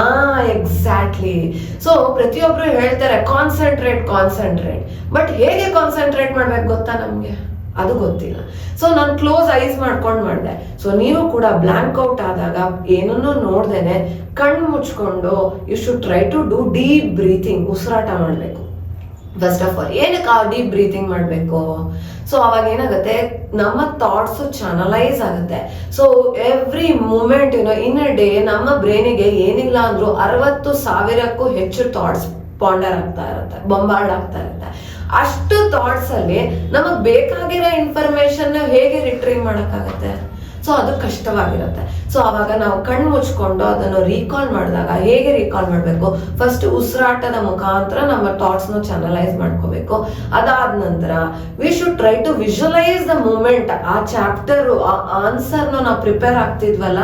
ಎಕ್ಸಾಕ್ಟ್ಲಿ ಸೊ ಪ್ರತಿಯೊಬ್ರು ಹೇಳ್ತಾರೆ ಕಾನ್ಸಂಟ್ರೇಟ್ ಕಾನ್ಸಂಟ್ರೇಟ್ ಬಟ್ ಹೇಗೆ ಕಾನ್ಸಂಟ್ರೇಟ್ ಮಾಡ್ಬೇಕು ಗೊತ್ತಾ ನಮ್ಗೆ? ಅದು ಗೊತ್ತಿಲ್ಲ. ಸೊ ನಾನು ಕ್ಲೋಸ್ ಐಸ್ ಮಾಡ್ಕೊಂಡು ಮಾಡಿದೆ. ಸೊ ನೀವು ಕೂಡ ಬ್ಲಾಂಕ್ ಔಟ್ ಆದಾಗ ಏನನ್ನೂ ನೋಡ್ದೇನೆ ಕಣ್ಣು ಮುಚ್ಕೊಂಡು you should try to do deep breathing ಉಸಿರಾಟ ಮಾಡಬೇಕು. ಫಸ್ಟ್ ಆಫ್ ಆಲ್ ಏನಕ್ಕೆ ಆ ಡೀಪ್ ಬ್ರೀತಿಂಗ್ ಮಾಡಬೇಕು? ಸೊ ಅವಾಗ ಏನಾಗುತ್ತೆ? ನಮ್ಮ ಥಾಟ್ಸ್ ಚಾನಲೈಸ್ ಆಗುತ್ತೆ. ಸೊ ಎವ್ರಿ ಮೂಮೆಂಟ್ ಏನೋ ಇನ್ ಅ ಡೇ ನಮ್ಮ ಬ್ರೈನಿಗೆ ಏನಿಲ್ಲ ಅಂದ್ರೂ ಅರವತ್ತು ಸಾವಿರಕ್ಕೂ ಹೆಚ್ಚು ಥಾಟ್ಸ್ ಪಾಂಡರ್ ಆಗ್ತಾ ಇರುತ್ತೆ ಬೊಂಬಾರ್ಡ್ ಆಗ್ತಾ ಇರುತ್ತೆ. ಅಷ್ಟು ಥಾಟ್ಸ್ ಅಲ್ಲಿ ನಮಗ್ ಬೇಕಾಗಿರೋ ಇನ್ಫಾರ್ಮೇಶನ್ ಹೇಗೆ ರಿಟ್ರೀವ್ ಮಾಡಕ್ಕಾಗತ್ತೆ? ಸೊ ಅದು ಕಷ್ಟವಾಗಿರುತ್ತೆ. ಸೊ ಅವಾಗ ನಾವು ಕಣ್ಣು ಮುಚ್ಕೊಂಡು ಅದನ್ನು ರೀಕಾಲ್ ಮಾಡಿದಾಗ ಹೇಗೆ ರೀಕಾಲ್ ಮಾಡಬೇಕು? ಫಸ್ಟ್ ಉಸಿರಾಟದ ಮುಖಾಂತರ ನಮ್ಮ ಥಾಟ್ಸ್ನ ಚಾನಲೈಸ್ ಮಾಡ್ಕೋಬೇಕು. ಅದಾದ ನಂತರ we should try to visualise the moment ಆ ಚಾಪ್ಟರ್ ಆ ಆನ್ಸರ್ ನಾವು ಪ್ರಿಪೇರ್ ಆಗ್ತಿದ್ವಲ್ಲ,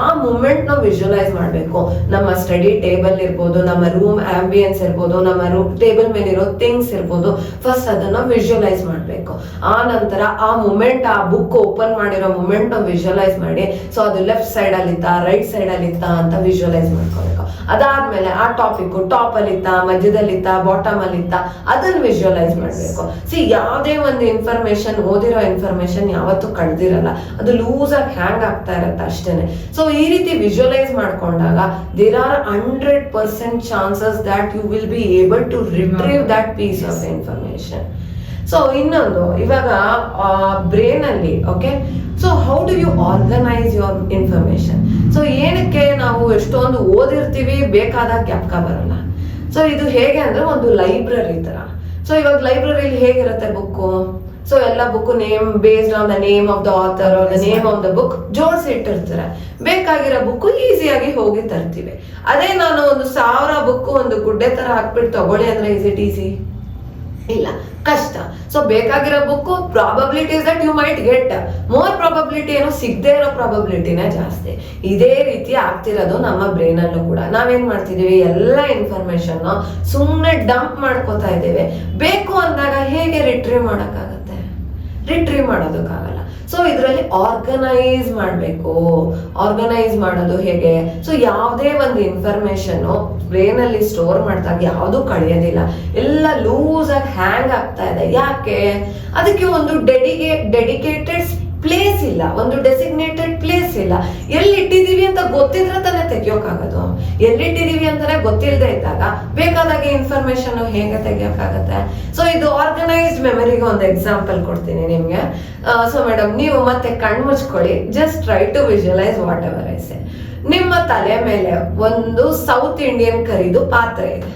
ಆ ಮೂಮೆಂಟ್ ನಾವು ವಿಜುವಲೈಸ್ ಮಾಡಬೇಕು. ನಮ್ಮ ಸ್ಟಡಿ ಟೇಬಲ್ ಇರ್ಬೋದು, ನಮ್ಮ ರೂಮ್ ಆಂಬಿಯನ್ಸ್ ಇರ್ಬೋದು, ನಮ್ಮ ರೂಮ್ ಟೇಬಲ್ ಮೇಲೆ ಇರೋ ಥಿಂಗ್ಸ್ ಇರ್ಬೋದು. ಫಸ್ಟ್ ಅದನ್ನ ವಿಜುವಲೈಸ್ ಮಾಡಬೇಕು. ಆ ನಂತರ ಆ ಮೂಮೆಂಟ್ ಆ ಬುಕ್ ಓಪನ್ ಮಾಡಿರೋ ಮೂಮೆಂಟ್ ನಾವು ವಿಜುವಲೈಸ್ ಮಾಡಿ. ಸೊ ಅದು ಲೆಫ್ಟ್ ಸೈಡ್ ಅಲ್ಲಿ ಇತ್ತ ರೈಟ್ ಸೈಡ್ ಅಲ್ಲಿ ಇತ್ತ ಅಂತ ವಿಜುವಲೈಸ್ ಮಾಡ್ಕೋಬೇಕು. ಅದಾದ್ಮೇಲೆ ಆ ಟಾಪಿಕ್ ಟಾಪ್ ಅಲ್ಲಿ ಇತ್ತ ಮಧ್ಯದಲ್ಲಿ ಇತ್ತ ಬಾಟಮ್ ಅಲ್ಲಿ ಇತ್ತ ಅದನ್ನ ವಿಜುವಲೈಸ್ ಮಾಡಬೇಕು. ಸಿ ಯಾವುದೇ ಒಂದು ಇನ್ಫಾರ್ಮೇಶನ್ ಓದಿರೋ ಇನ್ಫಾರ್ಮೇಶನ್ ಯಾವತ್ತೂ ಕಳ್ದಿರಲ್ಲ. ಅದು ಲೂಸ್ ಆಗಿ ಹ್ಯಾಂಗ್ ಆಗ್ತಾ ಇರತ್ತೆ ಅಷ್ಟೇನೆ. ಸೊ ಈ ರೀತಿ ವಿಜುವಲೈಸ್ ಮಾಡ್ಕೊಂಡಾಗ there are hundred percent chances that you will be able to retrieve that piece of information so ಇನ್ನೊಂದು ಇವಾಗ ಬ್ರೇನ್ ಅಲ್ಲಿ okay so how do you organise your information so ಏನಕ್ಕೆ ನಾವು ಎಷ್ಟೊಂದು ಓದಿರ್ತೀವಿ ಬೇಕಾದಾಗ ಕ್ಯಾಪ್ಕ ಬರಲ್ಲ. ಸೊ ಇದು ಹೇಗೆ ಅಂದ್ರೆ ಒಂದು ಲೈಬ್ರರಿ ತರ. ಸೊ ಇವಾಗ ಲೈಬ್ರರಿಲಿ ಹೇಗಿರುತ್ತೆ ಬುಕ್ಕು? ಸೊ ಎಲ್ಲ book name based on the name of the author the name of the book ಜೋಡಿಸಿ ಇಟ್ಟಿರ್ತಾರೆ ಬೇಕಾಗಿರೋ ಬುಕ್ ಈಸಿಯಾಗಿ ಹೋಗಿ ತರ್ತೀವಿ. ಅದೇ ನಾನು ಒಂದು ಸಾವಿರ ಬುಕ್ ಒಂದು ಗುಡ್ಡೆ ತರ ಹಾಕ್ಬಿಟ್ಟು ತಗೊಳ್ಳಿ ಅಂದ್ರೆ ಇಸ್ ಇಟ್ ಈಸಿ ಇಲ್ಲ, ಕಷ್ಟ. ಸೊ ಬೇಕಾಗಿರೋ book probabilities that you might get more probability ಏನೋ ಸಿಗದೆ ಇರೋ ಪ್ರಾಬಬಿಲಿಟಿನೇ ಜಾಸ್ತಿ. ಇದೇ ರೀತಿ ಆಗ್ತಿರೋದು ನಮ್ಮ ಬ್ರೈನ್ ಅಲ್ಲೂ ಕೂಡ. ನಾವೇನ್ ಮಾಡ್ತಿದೀವಿ ಎಲ್ಲ ಇನ್ಫಾರ್ಮೇಶನ್ ಸುಮ್ಮನೆ ಡಂಪ್ ಮಾಡ್ಕೋತಾ ಇದ್ದೇವೆ. ಬೇಕು ಅಂದಾಗ ಹೇಗೆ ರಿಟ್ರೀವ್ ಮಾಡೋಕ್ಕಾಗುತ್ತೆ? ರಿಟ್ರೀವ್ ಮಾಡೋದಕ್ಕಾಗಲ್ಲ. ಸೊ ಇದರಲ್ಲಿ ಆರ್ಗನೈಸ್ ಮಾಡಬೇಕು. ಆರ್ಗನೈಸ್ ಮಾಡೋದು ಹೇಗೆ? ಸೊ ಯಾವುದೇ ಒಂದು ಇನ್ಫಾರ್ಮೇಶನ್ ಬ್ರೇನ್ ಅಲ್ಲಿ ಸ್ಟೋರ್ ಮಾಡಿದಾಗ ಯಾವುದು ಕಳೆಯೋದಿಲ್ಲ. ಎಲ್ಲ ಲೂಸ್ ಆಗಿ ಹ್ಯಾಂಗ್ ಆಗ್ತಾ ಇದೆ. ಯಾಕೆ? ಅದಕ್ಕೆ ಒಂದು ಡೆಡಿಗೆ ಡೆಡಿಕೇಟೆಡ್ ಪ್ಲೇಸ್ ಇಲ್ಲ ಒಂದು ಡೆಸಿಗ್ನೇಟೆಡ್ ಪ್ಲೇಸ್ ಇಲ್ಲ. ಎಲ್ಲಿ ಇಟ್ಟಿದ್ದೀವಿ ಅಂತ ಗೊತ್ತಿದ್ರೆ ತಾನೇ ತೆಗಿಯೋಕ್ಕಾಗೋದು ಎಲ್ಲಿಟ್ಟಿದೀವಿ ಅಂತಾನೆ ಗೊತ್ತಿಲ್ಲದೆ ಇದ್ದಾಗ ಬೇಕಾದಾಗ ಇನ್ಫಾರ್ಮೇಶನ್ ಹೇಗೆ ತೆಗಿಯೋಕ್ಕಾಗತ್ತೆ ಸೊ ಇದು ಆರ್ಗನೈಸ್ಡ್ ಮೆಮರಿಗೆ ಒಂದು ಎಕ್ಸಾಂಪಲ್ ಕೊಡ್ತೀನಿ ನಿಮಗೆ. ಸೊ ಮೇಡಮ್ ನೀವು ಮತ್ತೆ ಕಣ್ಣು ಮುಚ್ಕೊಳ್ಳಿ. Just try to visualise whatever I say ನಿಮ್ಮ ತಲೆ ಮೇಲೆ ಒಂದು ಸೌತ್ ಇಂಡಿಯನ್ ಕರಿದು ಪಾತ್ರೆ ಇದೆ.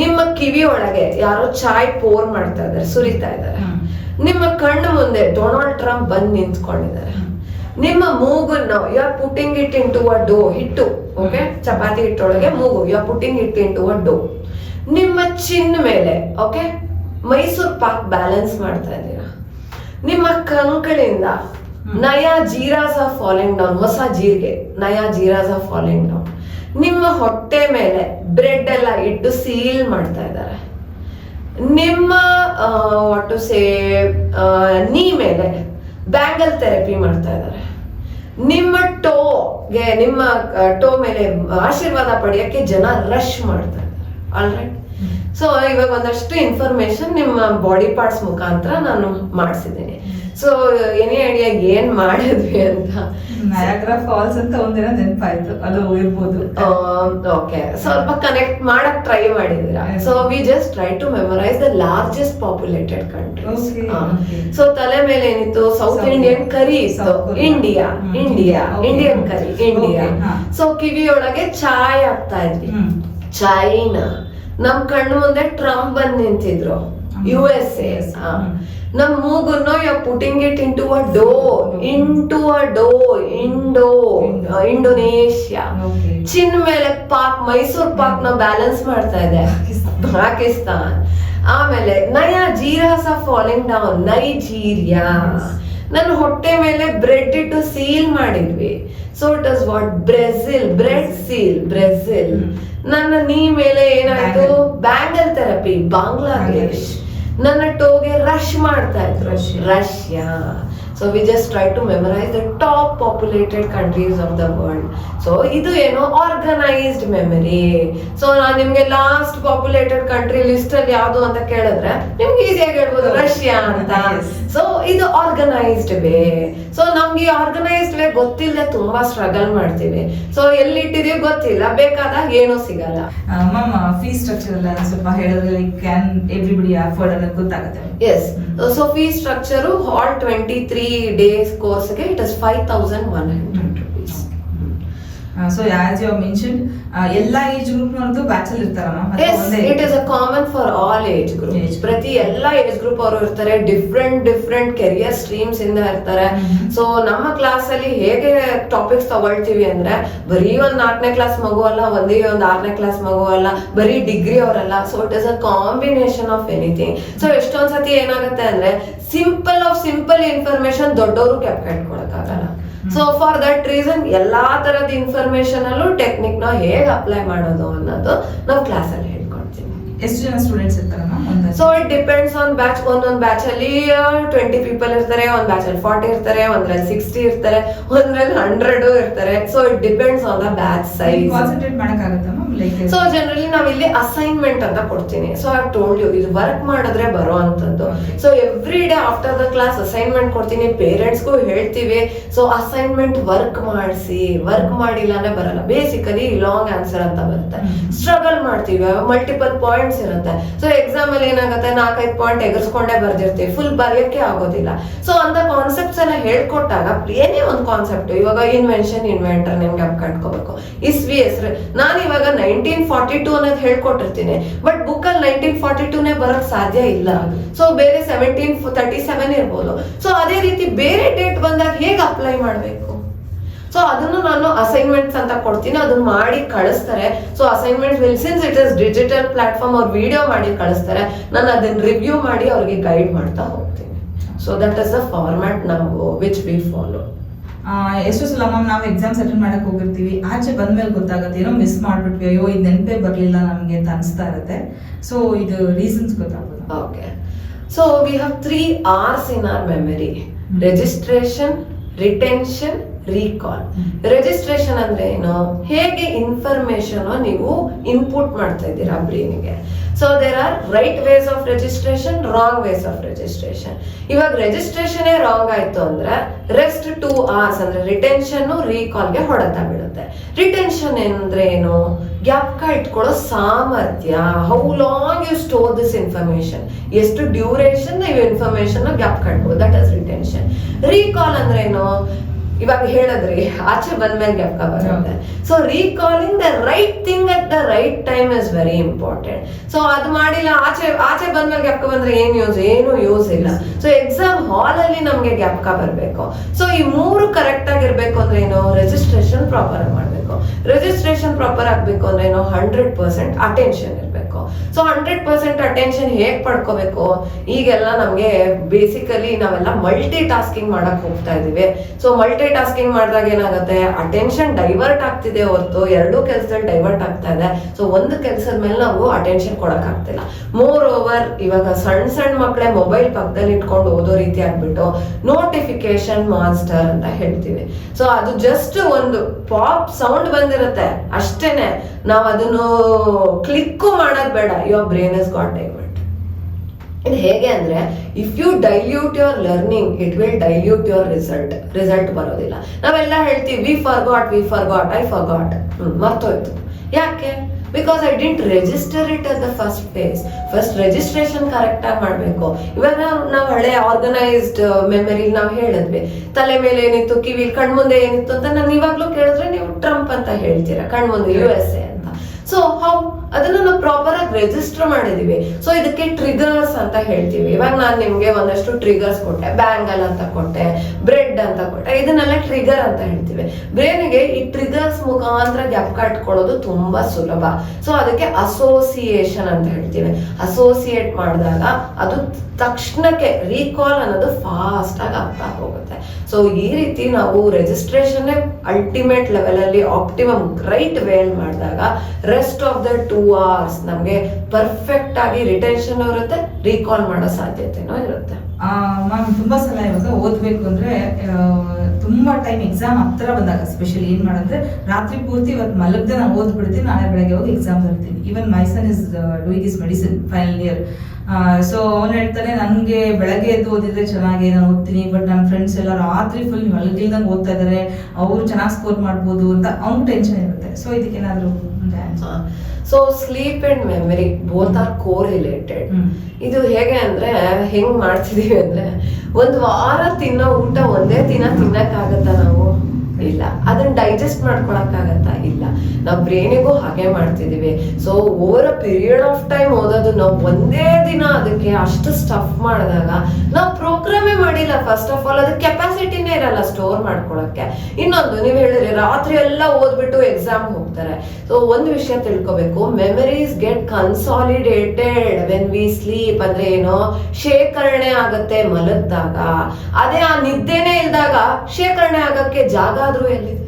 ನಿಮ್ಮ ಕಿವಿ ಒಳಗೆ ಯಾರೋ ಚಾಯ್ ಪೋರ್ ಮಾಡ್ತಾ ಇದ್ದಾರೆ ಸುರಿತಾ ಇದ್ದಾರೆ. ನಿಮ್ಮ ಕಣ್ಣು ಮುಂದೆ ಡೊನಾಲ್ಡ್ ಟ್ರಂಪ್ ಬಂದು ನಿಂತ್ಕೊಂಡಿದ್ದಾರೆ. ನಿಮ್ಮ ಮೂಗನ್ನು you are putting it into a dough ಹಿಟ್ಟು ಓಕೆ ಚಪಾತಿ ಹಿಟ್ಟೊಳಗೆ ಮೂಗು you are putting it into a dough ನಿಮ್ಮ ಚಿನ್ನ ಮೇಲೆ ಓಕೆ ಮೈಸೂರ್ ಪಾಕ್ ಬ್ಯಾಲೆನ್ಸ್ ಮಾಡ್ತಾ ಇದ್ದೀರಾ. ನಿಮ್ಮ ಕಂಕಳಿಂದ ನಯಾ ಜೀರಾಸ್ ಆಫ್ ಫಾಲಿಂಗ್ ಡೌನ್ ಹೊಸ ಜೀರಿಗೆ ನಯಾ ಜೀರಾಸ್ ಆಫ್ ಫಾಲಿಂಗ್ ಡೌನ್ ನಿಮ್ಮ ಹೊಟ್ಟೆ ಮೇಲೆ ಬ್ರೆಡ್ ಎಲ್ಲ ಇಟ್ಟು ಸೀಲ್ ಮಾಡ್ತಾ ಇದ್ದಾರೆ. ನಿಮ್ಮ ಟು ಸೇ ನೀ ಮೇಲೆ ಬ್ಯಾಂಗಲ್ ಥೆರಪಿ ಮಾಡ್ತಾ ಇದ್ದಾರೆ. ನಿಮ್ಮ ಟೋಗೆ ನಿಮ್ಮ ಟೋ ಮೇಲೆ ಆಶೀರ್ವಾದ ಪಡೆಯೋಕ್ಕೆ ಜನ ರಶ್ ಮಾಡ್ತಾ ಇದ್ದಾರೆ. ಆಲ್ರೈಟ್ ಸೊ ಇವಾಗ ಒಂದಷ್ಟು ಇನ್ಫಾರ್ಮೇಶನ್ ನಿಮ್ಮ ಬಾಡಿ ಪಾರ್ಟ್ಸ್ ಮುಖಾಂತರ ನಾನು ಮಾಡಿಸಿದ್ದೀನಿ. ಸೊ ಎನಿ ಐಡಿಯಾ ಏನ್ ಮಾಡಿದ್ವಿ ಅಂತ? ನಯಾಗ್ರಾ ಫಾಲ್ಸ್ ಅಂತ ಒಂದಿನ ನೆನಪಾಯ್ತು. ಅದು ಇರ್ಬೋದು. ಓಕೆ ಸ್ವಲ್ಪ ಕನೆಕ್ಟ್ ಮಾಡಕ್ ಟ್ರೈ ಮಾಡಿದೀರಾ. So we just try to memorise the largest populated country. So ತಲೆ ಮೇಲೆ ಏನಿತ್ತು? South Indian curry India India Indian curry India so ಕಿವಿಯೊಳಗೆ ಚಾಯ್ ಆಗ್ತಾ ಇದ್ವಿ. ಚೈನಾ ನಮ್ ಕಣ್ಣು ಮುಂದೆ ಟ್ರಂಪ್ ಬಂದ್ ನಿಂತಿದ್ರು. U S A Yes. ನಮ್ ಮೂಗನ್ನು you putting it into a dough into a dough Indo. Indonesia. Chin ಮೇಲೆ ಪಾಕ್ ಮೈಸೂರ್ ಪಾಕ್ನ ಬ್ಯಾಲೆನ್ಸ್ ಮಾಡ್ತಾ ಇದೆ ಪಾಕಿಸ್ತಾನ್. ಆಮೇಲೆ ನಯಾ ಜೀರಾಸ್ ಆಫ್ ಫಾಲಿಂಗ್ ಡೌನ್ ನೈಜೀರಿಯಾ. ನನ್ನ ಹೊಟ್ಟೆ ಮೇಲೆ ಬ್ರೆಡ್ ಇಟ್ಟು ಸೀಲ್ ಮಾಡಿದ್ವಿ so it is what Brazil bread seal Brazil ನನ್ನ ನೀ ಮೇಲೆ ಏನಾಯ್ತು. Bangle therapy Bangladesh Bangladesh. ನನ್ನ ಟೋಗೆ ರಶ್ ಮಾಡ್ತಾ ಇದ್ರು. Russia. So we just try to memorise the top populated countries of the world so ಇದು ಏನು ಆರ್ಗನೈಸ್ಡ್ ಮೆಮರಿ ಸೊ ನಾನು ನಿಮ್ಗೆ ಲಾಸ್ಟ್ ಪಾಪ್ಯುಲೇಟೆಡ್ ಕಂಟ್ರಿ ಲಿಸ್ಟ್ ಅಲ್ಲಿ ಯಾವ್ದು ಅಂತ ಕೇಳಿದ್ರೆ ನಿಮ್ಗೆ ಈಸಿಯಾಗಿ ಹೇಳ್ಬೋದು. ರಷ್ಯಾ ಅಂತ. ಸೊ ಇದು ಆರ್ಗನೈಸ್ಡ್ ವೇ ಸೊ ನಮ್ಗೆ ಆರ್ಗನೈಸ್ಡ್ ವೇ ಗೊತ್ತಿಲ್ಲದೆ ತುಂಬಾ ಸ್ಟ್ರಗಲ್ ಮಾಡ್ತೀವಿ. ಸೊ ಎಲ್ಲಿ ಇಟ್ಟಿದೀವಿ ಗೊತ್ತಿಲ್ಲ. ಬೇಕಾದಾಗ ಏನೂ ಸಿಗಲ್ಲ. ಮ್ಯಾಮ್ ಫೀಸ್ ಸ್ಟ್ರಕ್ಚರ್ ಎಲ್ಲ ಸ್ವಲ್ಪ ಹೇಳಿದ್ರೆ ಕ್ಯಾನ್ ಎವ್ರಿಬಡಿ ಅಫೋರ್ಡ್ ಅನ್ನೋದು ಗೊತ್ತಾಗುತ್ತೆ. Yes so fee structure whole twenty three days ಕೋರ್ಸ್ಗೆ it is five thousand one hundred rupees so as you mention ಎಲ್ಲಾ ಏಜ್ ಗ್ರೂಪ್ ನವರದು ಬ್ಯಾಚಲ್ ಇರ್ತಾರಮ್ಮ it is a common for all age group. ಪ್ರತಿ ಎಲ್ಲ age group ಅವರು ಇರ್ತಾರೆ different different career streams ಇಂದ ಇರ್ತಾರೆ. ಸೊ ನಮ್ಮ ಕ್ಲಾಸ್ ಅಲ್ಲಿ ಹೇಗೆ ಟಾಪಿಕ್ಸ್ ತಗೊಳ್ತೀವಿ ಅಂದ್ರೆ ಬರೀ ಒಂದ್ ನಾಲ್ಕನೇ ಕ್ಲಾಸ್ ಮಗು ಅಲ್ಲ ಒಂದೇ ಒಂದ್ ಆರನೇ ಕ್ಲಾಸ್ ಮಗು ಅಲ್ಲ ಬರೀ ಡಿಗ್ರಿ ಅವರಲ್ಲ. So it is a combination of anything so ಎಷ್ಟೊಂದ್ ಸತಿ ಏನಾಗುತ್ತೆ ಅಂದ್ರೆ ಸಿಂಪಲ್ ಆಫ್ ಸಿಂಪಲ್ ಇನ್ಫಾರ್ಮೇಶನ್ ದೊಡ್ಡವರು ಕೆಪ್ ಇಟ್ಕೊಳಕ್ಕಾಗಲ್ಲ ಸೊ ಫಾರ್ ದಟ್ ರೀಸನ್ ಎಲ್ಲಾ ತರದ ಇನ್ಫಾರ್ಮೇಶನ್ ಅಲ್ಲೂ ಟೆಕ್ನಿಕ್ನ ಹೇಗೆ ಅಪ್ಲೈ ಮಾಡೋದು ಅನ್ನೋದು ನಾವು ಕ್ಲಾಸ್ ಅಲ್ಲಿ ಹೇಳ್ಕೊಡ್ತೀವಿ ಎಷ್ಟು ಜನ ಸ್ಟೂಡೆಂಟ್ಸ್ ಇರ್ತಾರಮ್ಮ? ಒಂದು so it depends on batch ಒಂದೊಂದು ಬ್ಯಾಚ್ ಅಲ್ಲಿ ಟ್ವೆಂಟಿ ಪೀಪಲ್ ಇರ್ತಾರೆ ಒಂದ್ ಬ್ಯಾಚ್ ಅಲ್ಲಿ ಫಾರ್ಟಿ ಇರ್ತಾರೆ ಒಂದ್ರಲ್ಲಿ ಸಿಕ್ಸ್ಟಿ ಇರ್ತಾರೆ ಒಂದ್ರಲ್ಲಿ ಹಂಡ್ರೆಡ್ ಇರ್ತಾರೆ. So it depends on the batch size concentrate ಮಾಡಕ್ಕಾಗತ್ತಮ್ಮ? Like so generally ನಾವ್ ಇಲ್ಲಿ ಅಸೈನ್ಮೆಂಟ್ ಅಂತ ಕೊಡ್ತೀನಿ. ಸೊ ಐ ಟೋಲ್ಡ್ ಯು ಇದು ವರ್ಕ್ ಮಾಡಿದ್ರೆ ಬರೋ ಅಂತದ್ದು. So every day after the class assignment ಕೊಡ್ತೀನಿ. ಪೇರೆಂಟ್ಸ್ಗೂ ಹೇಳ್ತೀವಿ. ಸೊ ಅಸೈನ್ಮೆಂಟ್ ವರ್ಕ್ ಮಾಡಿಸಿ. ವರ್ಕ್ ಮಾಡಿಲ್ಲಾನೆ ಬರಲ್ಲ. ಬೇಸಿಕಲಿ ಲಾಂಗ್ ಆನ್ಸರ್ ಅಂತ ಬರುತ್ತೆ. ಸ್ಟ್ರಗಲ್ ಮಾಡ್ತೀವಿ. ಮಲ್ಟಿಪಲ್ ಪಾಯಿಂಟ್ಸ್ ಇರುತ್ತೆ ಸೊ ಎಕ್ಸಾಮ್ ಅಲ್ಲಿ ಏನಾಗುತ್ತೆ? ನಾಲ್ಕೈದು ಪಾಯಿಂಟ್ ಎಗರ್ಸ್ಕೊಂಡೇ ಬರ್ದಿರ್ತೀವಿ. ಫುಲ್ ಬರೆಯೋಕೆ ಆಗೋದಿಲ್ಲ. ಸೊ ಅಂತ ಕಾನ್ಸೆಪ್ಟ್ಸ್ ಎಲ್ಲ ಹೇಳ್ಕೊಟ್ಟಾಗ ಏನೇ ಒಂದು ಕಾನ್ಸೆಪ್ಟ್ ಇವಾಗ ಇನ್ವೆನ್ಷನ್ ಇನ್ವೆಂಟರ್ ನಿಮ್ಗೆ ಕಟ್ಕೋಬೇಕು. ಇಸ್ವಿ ಹೆಸರು ನಾನು ಇವಾಗ ನೈನ್ಟೀನ್ ಫಾರ್ಟಿ ಟೂ ಅನ್ನೋದು ಹೇಳ್ಕೊಟ್ಟಿರ್ತೀನಿ. ಬಟ್ ಬುಕ್ ಅಲ್ಲಿ ನೈನ್ಟೀನ್ ಫಾರ್ಟಿ ಟೂನೇ ಬರೋಕ್ ಸಾಧ್ಯ ಇಲ್ಲ. ಸೊ ಬೇರೆ ಸೆವೆಂಟೀನ್ ತರ್ಟಿ ಸೆವೆನ್ ಇರ್ಬೋದು. ಸೊ ಅದೇ ರೀತಿ ಬೇರೆ ಡೇಟ್ ಬಂದಾಗ ಹೇಗೆ ಅಪ್ಲೈ ಮಾಡಬೇಕು? ಸೊ ಅದನ್ನು ನಾನು ಅಸೈನ್ಮೆಂಟ್ಸ್ ಅಂತ ಕೊಡ್ತೀನಿ. ಅದನ್ನ ಮಾಡಿ ಕಳಿಸ್ತಾರೆ. So assignment will since it is digital platform ಅವ್ರು ವಿಡಿಯೋ ಮಾಡಿ ಕಳಿಸ್ತಾರೆ. ನಾನು ಅದನ್ನ ರಿವ್ಯೂ ಮಾಡಿ ಅವ್ರಿಗೆ ಗೈಡ್ ಮಾಡ್ತಾ ಹೋಗ್ತೀನಿ. So that is the format ನಾವು ವಿಚ್ ವಿ ಫಾಲೋ ಎಷ್ಟು ಸಲ ಮ್ಯಾಮ್ ನಾವು ಎಕ್ಸಾಮ್ ಅಟೆಂಡ್ ಮಾಡಕ್ ಹೋಗಿರ್ತೀವಿ. ಆಚೆ ಬಂದ್ಮೇಲೆ ಗೊತ್ತಾಗುತ್ತೆ. ಏನೋ ಮಿಸ್ ಮಾಡ್ಬಿಟ್ವಿ. ಅಯ್ಯೋ ಇದು ನೆನಪೇ ಬರಲಿಲ್ಲ ನಮಗೆ ಅಂತ ಅನಿಸ್ತಾ ಇರುತ್ತೆ. ಸೊ ಇದು reasons ಗೊತ್ತಾಗ್ಬೋದು. Okay so we have three R's in our memory registration retention recall. Registration ಅಂದ್ರೆ ಏನು? ಹೇಗೆ ಇನ್ಫಾರ್ಮೇಶನ್ ನೀವು ಇನ್ಪುಟ್ ಮಾಡ್ತಾ ಇದ್ದೀರಾ ಬ್ರೈನ್ಗೆ so there are right ways of registration wrong ways of registration ಇವಾಗ ರಿಜಿಸ್ಟ್ರೇಷನ್ ರಾಂಗ್ ಆಯ್ತು ಅಂದ್ರೆ ರೆಸ್ಟ್ ಟೂ ಅವರ್ಸ್ ಅಂದ್ರೆ ರಿಟೆನ್ಷನ್ಗೆ ಹೊಡೆತ ಬೀಳುತ್ತೆ ರಿಟೆನ್ಷನ್ ಅಂದ್ರೆ ಏನು? ಜ್ಞಾಪಕ ಇಟ್ಕೊಳ್ಳೋ ಸಾಮರ್ಥ್ಯ. How long you store this information ಎಷ್ಟು ಡ್ಯೂರೇಷನ್ ನೀವು ಇನ್ಫಾರ್ಮೇಶನ್ ಜ್ಞಾಪಕ ಕಟ್ಬೋದು? ದಟ್ ಇಸ್ ರಿಟೆನ್ಷನ್ ರೀಕಾಲ್ ಅಂದ್ರೆ ಏನು? ಇವಾಗ ಹೇಳಿದ್ರಿ ಆಚೆ ಬಂದ್ಮೇಲೆ ಜ್ಞಾಪಕ ಬರುತ್ತೆ. So recalling the right thing at the right time is very important so ಅದು ಮಾಡಿಲ್ಲ ಆಚೆ ಆಚೆ ಬಂದ್ಮೇಲೆ ಜ್ಞಾಪಕ ಬಂದ್ರೆ ಏನ್ ಯೂಸ್ ಏನು ಯೂಸ್ ಇಲ್ಲ. ಸೊ ಎಕ್ಸಾಮ್ ಹಾಲ್ ಅಲ್ಲಿ ನಮ್ಗೆ ಜ್ಞಾಪಕ ಬರಬೇಕು. ಸೊ ಈ ಮೂರು ಕರೆಕ್ಟ್ ಆಗಿರ್ಬೇಕು ಅಂದ್ರೆ ಏನು? ರಿಜಿಸ್ಟ್ರೇಷನ್ ಪ್ರಾಪರ್ ಆಗಿ ಮಾಡ್ಬೇಕು. ರಿಜಿಸ್ಟ್ರೇಷನ್ ಪ್ರಾಪರ್ ಆಗ್ಬೇಕು ಅಂದ್ರೆ ಏನು? Hundred percent attention so hundred percent attention ಹೇಗ್ ಪಡ್ಕೋಬೇಕು? ಈಗೆಲ್ಲ ನಮ್ಗೆ ಬೇಸಿಕಲಿ ನಾವೆಲ್ಲ ಮಲ್ಟಿ ಟಾಸ್ಕಿಂಗ್ ಮಾಡಕ್ ಹೋಗ್ತಾ ಇದೀವಿ. ಸೊ ಮಲ್ಟಿ ಟಾಸ್ಕಿಂಗ್ ಮಾಡಿದಾಗ ಏನಾಗುತ್ತೆ? ಅಟೆನ್ಷನ್ ಡೈವರ್ಟ್ ಆಗ್ತಿದೆ ಹೊರತು, ಎರಡೂ ಕೆಲಸದಲ್ಲಿ ಡೈವರ್ಟ್ ಆಗ್ತಾ ಇದೆ. ಸೊ ಒಂದು ಕೆಲಸದ ಮೇಲೆ ನಾವು ಅಟೆನ್ಷನ್ ಕೊಡಕ್ ಆಗ್ತಿಲ್ಲ. ಮೋರ್ ಓವರ್ ಇವಾಗ ಸಣ್ಣ ಸಣ್ಣ ಮಕ್ಕಳೇ ಮೊಬೈಲ್ ಪಕ್ಕದಲ್ಲಿ ಇಟ್ಕೊಂಡು ಓದೋ ರೀತಿ ಆಗ್ಬಿಟ್ಟು ನೋಟಿಫಿಕೇಶನ್ ಮಾಸ್ಟರ್ ಅಂತ ಹೇಳ್ತೀವಿ. ಸೊ ಅದು ಜಸ್ಟ್ ಒಂದು ಪಾಪ್ ಸೌಂಡ್ ಬಂದಿರುತ್ತೆ. ಅಷ್ಟೇನೆ. ನಾವು ಅದನ್ನು ಕ್ಲಿಕ್ಕು ಮಾಡೋದ್ ಬೇಡ your brain is got divert ಇದು ಹೇಗೆ ಅಂದ್ರೆ if you dilute your learning it will dilute your result result ಬರೋದಿಲ್ಲ. ನಾವೆಲ್ಲ ಹೇಳ್ತೀವಿ we forgot we forgot I forgot ಮರ್ತೋಯ್ತು. ಯಾಕೆ? Because I didn't register it at the first phase first registration correct ಆಗಿ ಮಾಡಬೇಕು. ಇವಾಗ ನಾವು ನಾವು ಹಳೆ ಆರ್ಗನೈಸ್ಡ್ ಮೆಮರಿ ನಾವು ಹೇಳಿದ್ವಿ. ತಲೆ ಮೇಲೆ ಏನಿತ್ತು ಕಿವಿ ಕಣ್ಮುಂದೆ ಏನಿತ್ತು ಅಂತ ನಾನು ಇವಾಗ್ಲೂ ಕೇಳಿದ್ರೆ ನೀವು ಟ್ರಂಪ್ ಅಂತ ಹೇಳ್ತೀರಾ ಕಣ್ಮುಂದೆ ಯು ಎಸ್ ಎ ಅಂತ. ಸೊ ಹೌ ಅದನ್ನ ನಾವು ಪ್ರಾಪರ್ ಆಗಿ ರಿಜಿಸ್ಟರ್ ಮಾಡಿದೀವಿ. ಸೊ ಇದಕ್ಕೆ ಟ್ರಿಗರ್ಸ್ ಅಂತ ಹೇಳ್ತೀವಿ. ಇವಾಗ ನಾನು ನಿಮ್ಗೆ ಒಂದಷ್ಟು ಟ್ರಿಗರ್ಸ್ ಕೊಟ್ಟೆ. ಬ್ಯಾಂಗಲ್ ಅಂತ ಕೊಟ್ಟೆ ಬ್ರೆಡ್ ಅಂತ ಕೊಟ್ಟೆ. ಇದನ್ನೆಲ್ಲ ಟ್ರಿಗರ್ ಅಂತ ಹೇಳ್ತೀವಿ. ಬ್ರೇನ್ಗೆ ಈ ಟ್ರಿಗರ್ಸ್ ಮುಖಾಂತರ ಗ್ಯಾಪ್ ಕಟ್ಕೊಳ್ಳೋದು ತುಂಬಾ ಸುಲಭ. ಸೊ ಅದಕ್ಕೆ ಅಸೋಸಿಯೇಷನ್ ಅಂತ ಹೇಳ್ತೀವಿ. ಅಸೋಸಿಯೇಟ್ ಮಾಡಿದಾಗ ಅದು ತಕ್ಷಣಕ್ಕೆ ರೀಕಾಲ್ ಅನ್ನೋದು ಫಾಸ್ಟ್ ಆಗಿ ಆಗ್ತಾ ಹೋಗುತ್ತೆ ಸೊ ಈ ರೀತಿ ನಾವು ರಿಜಿಸ್ಟ್ರೇಷನ್ ಅಲ್ಟಿಮೇಟ್ ಲೆವೆಲ್ ಅಲ್ಲಿ ಆಪ್ಟಿಮಮ್ ರೈಟ್ ವೇಲ್ ಮಾಡಿದಾಗ rest of the two hours ನಮಗೆ ಪರ್ಫೆಕ್ಟ್ ಆಗಿ ರಿಟೆನ್ಷನ್ ಇರುತ್ತೆ ರೀಕಾಲ್ ಮಾಡೋ ಸಾಧ್ಯತೆನೂ ಇರುತ್ತೆ. ಮ್ಯಾಮ್ ತುಂಬಾ ಸಲ ಇವಾಗ ಓದ್ಬೇಕು ಅಂದ್ರೆ ತುಂಬಾ ಟೈಮ್ ಎಕ್ಸಾಮ್ ಹತ್ರ ಬಂದಾಗ ಸ್ಪೆಷಲಿ ಏನ್ ಮಾಡಂದ್ರೆ, ರಾತ್ರಿ ಪೂರ್ತಿ ಇವತ್ತು ಮಲಗದೆ ನಾನು ಓದ್ಬಿಡ್ತೀನಿ, ನಾಳೆ ಬೆಳಗ್ಗೆ ಹೋಗಿ ಎಕ್ಸಾಮ್ ಬರ್ತೀನಿ. Even my son is doing is medicine final year so ಅವ್ನು ಹೇಳ್ತಾನೆ, ನನಗೆ ಬೆಳಗ್ಗೆ ಎದ್ದು ಓದಿದ್ರೆ ಚೆನ್ನಾಗಿ ನಾನು ಓದ್ತೀನಿ ಬಟ್ ನನ್ನ ಫ್ರೆಂಡ್ಸ್ ಎಲ್ಲ ರಾತ್ರಿ ಫುಲ್ ಮಲಗಿಲ್ದಂಗೆ ಓದ್ತಾ ಇದ್ದಾರೆ ಅವರು ಚೆನ್ನಾಗಿ ಸ್ಕೋರ್ ಮಾಡ್ಬೋದು ಅಂತ ಅವ್ನಿಗೆ ಟೆನ್ಷನ್ ಇರುತ್ತೆ. So ಇದಕ್ಕೇನಾದರೂ? So sleep and memory both are co related ಇದು ಹೇಗೆ ಅಂದ್ರೆ ಹೆಂಗ್ ಮಾಡ್ತಿದೀವಿ ಅಂದ್ರೆ ಒಂದ್ ವಾರ ತಿನ್ನೋ ಊಟ ಒಂದೇ ದಿನ ತಿನ್ನಕ್ಕಾಗತ್ತಾ ನಾವು? ಇಲ್ಲ. ಅದನ್ನ ಡೈಜೆಸ್ಟ್ ಮಾಡ್ಕೊಳಕ್ಕಾಗತ್ತಾ? ಇಲ್ಲ. ನಾವು ಬ್ರೈನಿಗೂ ಹಾಗೆ ಮಾಡ್ತಿದೀವಿ. So over a period of time ಓದೋದು, ನಾವು ಒಂದೇ ದಿನ ಅದಕ್ಕೆ ಅಷ್ಟು ಸ್ಟಫ್ ಮಾಡಿದಾಗ, ನಾವು ಪ್ರೋಗ್ರಾಮೇ ಮಾಡಿಲ್ಲ. ಫಸ್ಟ್ ಆಫ್ ಆಲ್ ಅದಕ್ಕೆ ಕೆಪಾಸಿಟಿನೇ ಇರಲ್ಲ ಸ್ಟೋರ್ ಮಾಡ್ಕೊಳಕ್ಕೆ. ಇನ್ನೊಂದು, ನೀವು ಹೇಳಿದ್ರೆ ರಾತ್ರಿ ಎಲ್ಲ ಓದ್ಬಿಟ್ಟು ಎಕ್ಸಾಮ್ ಹೋಗ್ತಾರೆ. ಸೊ ಒಂದು ವಿಷಯ ತಿಳ್ಕೊಬೇಕು. Memories get consolidated when we sleep ಅಂದ್ರೆ ಏನು ಶೇಖರಣೆ ಆಗತ್ತೆ, ಮಲಗ್ದಾಗ. ಅದೇ ಆ ನಿದ್ದೆನೇ ಇಲ್ದಾಗ ಶೇಖರಣೆ ಆಗಕ್ಕೆ ಜಾಗ ಆದ್ರೂ ಎಲ್ಲಿದೆ?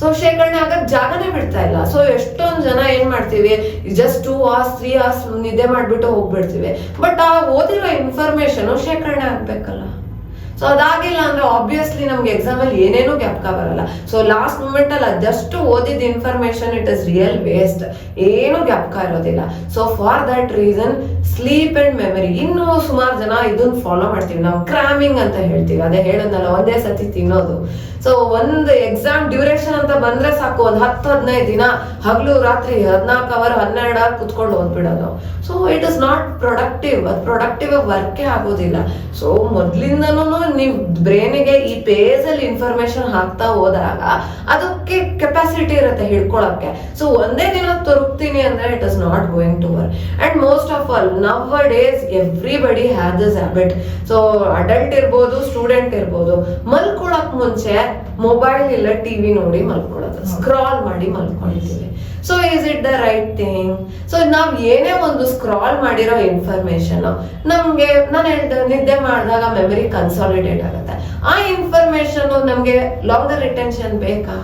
ಸೊ ಶೇಖರಣೆ ಆಗ ಜಾಗನೇ ಬಿಡ್ತಾ ಇಲ್ಲ. ಸೊ ಎಷ್ಟೊಂದು ಜನ ಏನ್ ಮಾಡ್ತೀವಿ? Just two hours three hours ನಿದ್ದೆ ಮಾಡ್ಬಿಟ್ಟು ಹೋಗ್ಬಿಡ್ತೀವಿ. ಬಟ್ ಆ ಓದಿರೋ ಇನ್ಫಾರ್ಮೇಶನ್ ಶೇಖರಣೆ ಆಗ್ಬೇಕಲ್ಲ. ಸೊ ಅದಾಗಿಲ್ಲ ಅಂದ್ರೆ ಆಬ್ವಿಯಸ್ಲಿ ನಮ್ಗೆ ಎಕ್ಸಾಮ್ ಅಲ್ಲಿ ಏನೇನೂ ಜ್ಞಾಪಕ ಬರಲ್ಲ. ಸೊ ಲಾಸ್ಟ್ ಮೂಮೆಂಟ್ ಅಲ್ಲಿ ಅದಷ್ಟು ಓದಿದ information it is real waste ಏನು ಜ್ಞಾಪಕ ಇರೋದಿಲ್ಲ. So for that reason sleep and memory ಇನ್ನು ಸುಮಾರು ಜನ ಇದನ್ನ ಫಾಲೋ ಮಾಡ್ತೀವಿ. ನಾವು ಕ್ರಾಮಿಂಗ್ ಅಂತ ಹೇಳ್ತೀವಿ. ಅದೇ ಹೇಳೋದಲ್ಲ, ಒಂದೇ ಸತಿ ತಿನ್ನೋದು. ಸೊ ಒಂದು ಎಕ್ಸಾಮ್ ಡ್ಯೂರೇಷನ್ ಅಂತ ಬಂದ್ರೆ ಸಾಕು, ಒಂದ್ ಹತ್ತು, ಹದಿನೈದು ದಿನ. ಹಗಲು, ರಾತ್ರಿ ಹದಿನಾಲ್ಕು ಅವರ್ ಹನ್ನೆರಡು ಅವರ್ ಕುತ್ಕೊಂಡು ಓದ್ಬಿಡೋದು. So it is not productive ಅದು ಪ್ರೊಡಕ್ಟಿವ್ ವರ್ಕೇ ಆಗೋದಿಲ್ಲ. ಸೊ ಮೊದ್ಲಿಂದನೂ ನೀವು ಬ್ರೈನಿಗೆ ಈ ಪೇಜ್ ಅಲ್ಲಿ ಇನ್ಫಾರ್ಮೇಶನ್ ಹಾಕ್ತಾ ಹೋದಾಗ ಅದಕ್ಕೆ ಕೆಪಾಸಿಟಿ ಇರುತ್ತೆ ಹಿಡ್ಕೊಳಕ್ಕೆ. ಸೊ ಒಂದೇ ದಿನ ತೊರಗ್ತೀನಿ ಅಂದ್ರೆ it is not going to work and most of all nowadays everybody have this habit so adult ಇರ್ಬೋದು ಸ್ಟೂಡೆಂಟ್ ಇರ್ಬೋದು, ಮಲ್ಕೊಳಕ್ ಮುಂಚೆ ಮೊಬೈಲ್ ಇಲ್ಲ ಟಿವಿ ನೋಡಿ ಮಲ್ಕೊಳ್ಳೋದು. ಸ್ಕ್ರಾಲ್ ಮಾಡಿ ಮಲ್ಕೊಳ್ತೀವಿ. So is it the right thing so ನಾವ್ ಏನೇ ಒಂದು ಸ್ಕ್ರಾಲ್ ಮಾಡಿರೋ ಇನ್ಫಾರ್ಮೇಶನ್ ನಮ್ಗೆ ನಾನು ಹೇಳ್ದೆ ನಿದ್ದೆ ಮಾಡಿದಾಗ ಮೆಮರಿ ಕನ್ಸಾಲಿಡೇಟ್ ಆಗುತ್ತೆ. ಆ ಇನ್ಫಾರ್ಮೇಶನ್ ನಮ್ಗೆ ಲಾಂಗರ್ ರಿಟೆನ್ಷನ್ ಬೇಕಾ?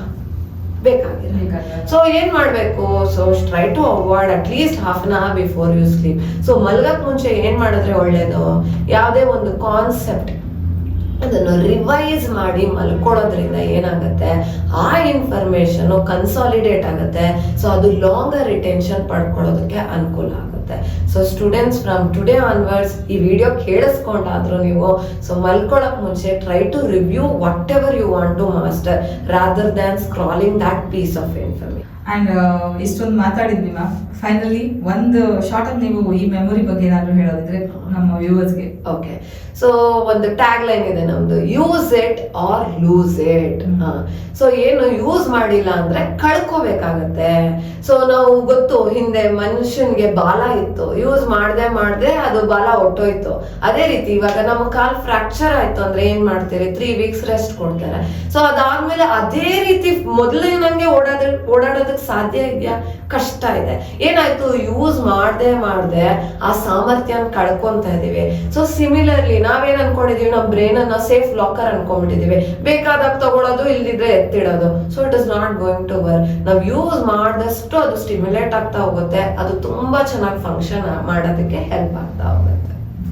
ಬೇಕಾಗಿಲ್ಲ. ಸೊ ಏನ್ ಮಾಡ್ಬೇಕು? So try to avoid at least half an hour before you sleep so ಮಲ್ಗಕ್ ಮುಂಚೆ ಏನ್ ಮಾಡಿದ್ರೆ ಒಳ್ಳೇದು? ಯಾವುದೇ ಒಂದು ಕಾನ್ಸೆಪ್ಟ್ ಅದನ್ನು ರಿವೈಸ್ ಮಾಡಿ ಮಲ್ಕೊಳ್ಳೋದ್ರಿಂದ ಏನಾಗುತ್ತೆ? ಆ ಇನ್ಫಾರ್ಮೇಶನ್ ಕನ್ಸಾಲಿಡೇಟ್ ಆಗುತ್ತೆ. ಸೊ ಅದು ಲಾಂಗರ್ ರಿಟೆನ್ಷನ್ ಪಡ್ಕೊಳ್ಳೋದಕ್ಕೆ ಅನುಕೂಲ ಆಗುತ್ತೆ. So students from today onwards ಈ ವಿಡಿಯೋ ಕೇಳಿಸ್ಕೊಂಡಾದ್ರೂ ನೀವು ಸೊ ಮಲ್ಕೊಳಕ್ ಮುಂಚೆ try to review whatever you want to master rather than scrolling that piece of information and ಇಷ್ಟೊಂದು ಮಾತಾಡಿದ್ವಿ ಮ್ಯಾಮ್ ಫೈನಲಿ ಒಂದು ಶಾರ್ಟ್ ಆಗಿ ನೀವು ಈ ಮೆಮೊರಿ ಬಗ್ಗೆ ಏನಾದ್ರು ಹೇಳೋದಿದ್ರೆ ನಮ್ಮ ವ್ಯೂವರ್ಸ್ಗೆ ಓಕೆ ಸೊ ಒಂದು ಟ್ಯಾಗ್ ಲೈನ್ ಇದೆ ನಮ್ದು. Use it or lose it. So ಏನು ಯೂಸ್ ಮಾಡಿಲ್ಲ ಅಂದ್ರೆ ಕಳ್ಕೋಬೇಕಾಗತ್ತೆ. ಸೊ ನಾವು ಗೊತ್ತು ಹಿಂದೆ ಮನುಷ್ಯನ್ಗೆ ಬಾಲ ಇತ್ತು. ಯೂಸ್ ಮಾಡದೆ ಮಾಡದೆ ಅದು ಬಾಲ ಒಟ್ಟೋಯ್ತು. ಅದೇ ರೀತಿ ಇವಾಗ ನಮ್ಮ ಕಾಲ್ ಫ್ರಾಕ್ಚರ್ ಆಯ್ತು ಅಂದ್ರೆ ಏನ್ ಮಾಡ್ತೀರಿ? ತ್ರೀ ವೀಕ್ಸ್ ರೆಸ್ಟ್ ಕೊಡ್ತಾರೆ. ಸೊ ಅದಾದ್ಮೇಲೆ ಅದೇ ರೀತಿ ಮೊದಲಿನಂಗೆ ಓಡಾಡ ಓಡಾಡೋದಕ್ಕೆ ಸಾಧ್ಯ ಇದೆಯಾ ಕಷ್ಟ ಇದೆ. ಏನಾಯ್ತು? ಯೂಸ್ ಮಾಡ್ದೆ ಮಾಡ್ದೆ ಆ ಸಾಮರ್ಥ್ಯನ ಕಳ್ಕೊಂತ ಇದೀವಿ. ಸೊ ಸಿಮಿಲರ್ಲಿ ನಾವೇನ್ ಅನ್ಕೊಂಡಿದೀವಿ? ನಮ್ಮ ಬ್ರೈನ್ ಅನ್ನ ಸೇಫ್ ಲಾಕರ್ ಅನ್ಕೊಂಡ್ಬಿಟ್ಟಿದೀವಿ. ಬೇಕಾದಾಗ ತಗೊಳೋದು, ಇಲ್ದಿದ್ರೆ ಎತ್ತಿಡೋದು. So it is not going to work ನಾವ್ ಯೂಸ್ ಮಾಡಿದಷ್ಟು ಅದು ಸ್ಟಿಮ್ಯುಲೇಟ್ ಆಗ್ತಾ ಹೋಗುತ್ತೆ. ಅದು ತುಂಬಾ ಚೆನ್ನಾಗಿ ಫಂಕ್ಷನ್ ಮಾಡೋದಕ್ಕೆ ಹೆಲ್ಪ್ ಆಗ್ತಾ ಹೋಗುತ್ತೆ.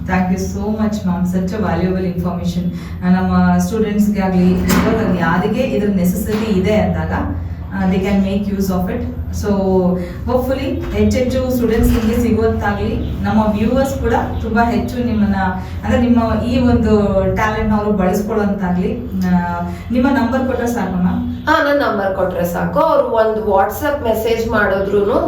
Thank you so much ma'am such valuable information ನಮ್ಮ ಸ್ಟೂಡೆಂಟ್ಸ್ಗೆ ಆಗಲಿ ಯಾರಿಗೆ ಇದ್ರ ನೆಸೆಸರಿ ಇದೆ ಅಂದಾಗ they can make use of it so hopefully ಹೆಚ್ಚೆಚ್ಚು ಸ್ಟೂಡೆಂಟ್ಸ್ ನಿಮಗೆ ಸಿಗುವಂತಾಗಲಿ, ನಮ್ಮ ವ್ಯೂವರ್ಸ್ ಕೂಡ ತುಂಬ ಹೆಚ್ಚು ನಿಮ್ಮನ್ನ, ಅಂದರೆ ನಿಮ್ಮ ಈ ಒಂದು ಟ್ಯಾಲೆಂಟ್ನ ಅವರು ಬಳಸ್ಕೊಳ್ಳುವಂತಾಗಲಿ ನಿಮ್ಮ ನಂಬರ್ ಕೊಟ್ಟರೆ ಸಾಕು ಹಾ ನನ್ನ ನಂಬರ್ ಕೊಟ್ರೆ ಸಾಕು. ಅವ್ರು ಒಂದು ವಾಟ್ಸಪ್ ಮೆಸೇಜ್ ಮಾಡಿದ್ರು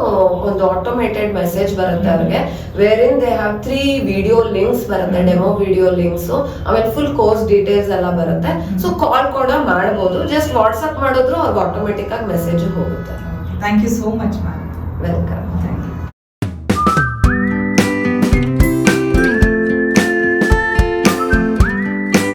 ಒಂದು ಆಟೋಮೇಟೆಡ್ ಮೆಸೇಜ್ ಬರುತ್ತೆ ಅವ್ರಿಗೆ. Where in they have three video links ಬರುತ್ತೆ ಡೆಮೋ ವಿಡಿಯೋ ಲಿಂಕ್ಸ್ ಆಮೇಲೆ ಫುಲ್ ಕೋರ್ಸ್ ಡೀಟೇಲ್ಸ್ ಎಲ್ಲ ಬರುತ್ತೆ. ಸೊ ಕಾಲ್ ಕೂಡ ಮಾಡ್ಬೋದು. ಜಸ್ಟ್ ವಾಟ್ಸಪ್ ಮಾಡಿದ್ರು ಅವ್ರಿಗೆ ಆಟೋಮೆಟಿಕ್ ಆಗಿ ಮೆಸೇಜ್ ಹೋಗುತ್ತೆ. Thank you so much ma'am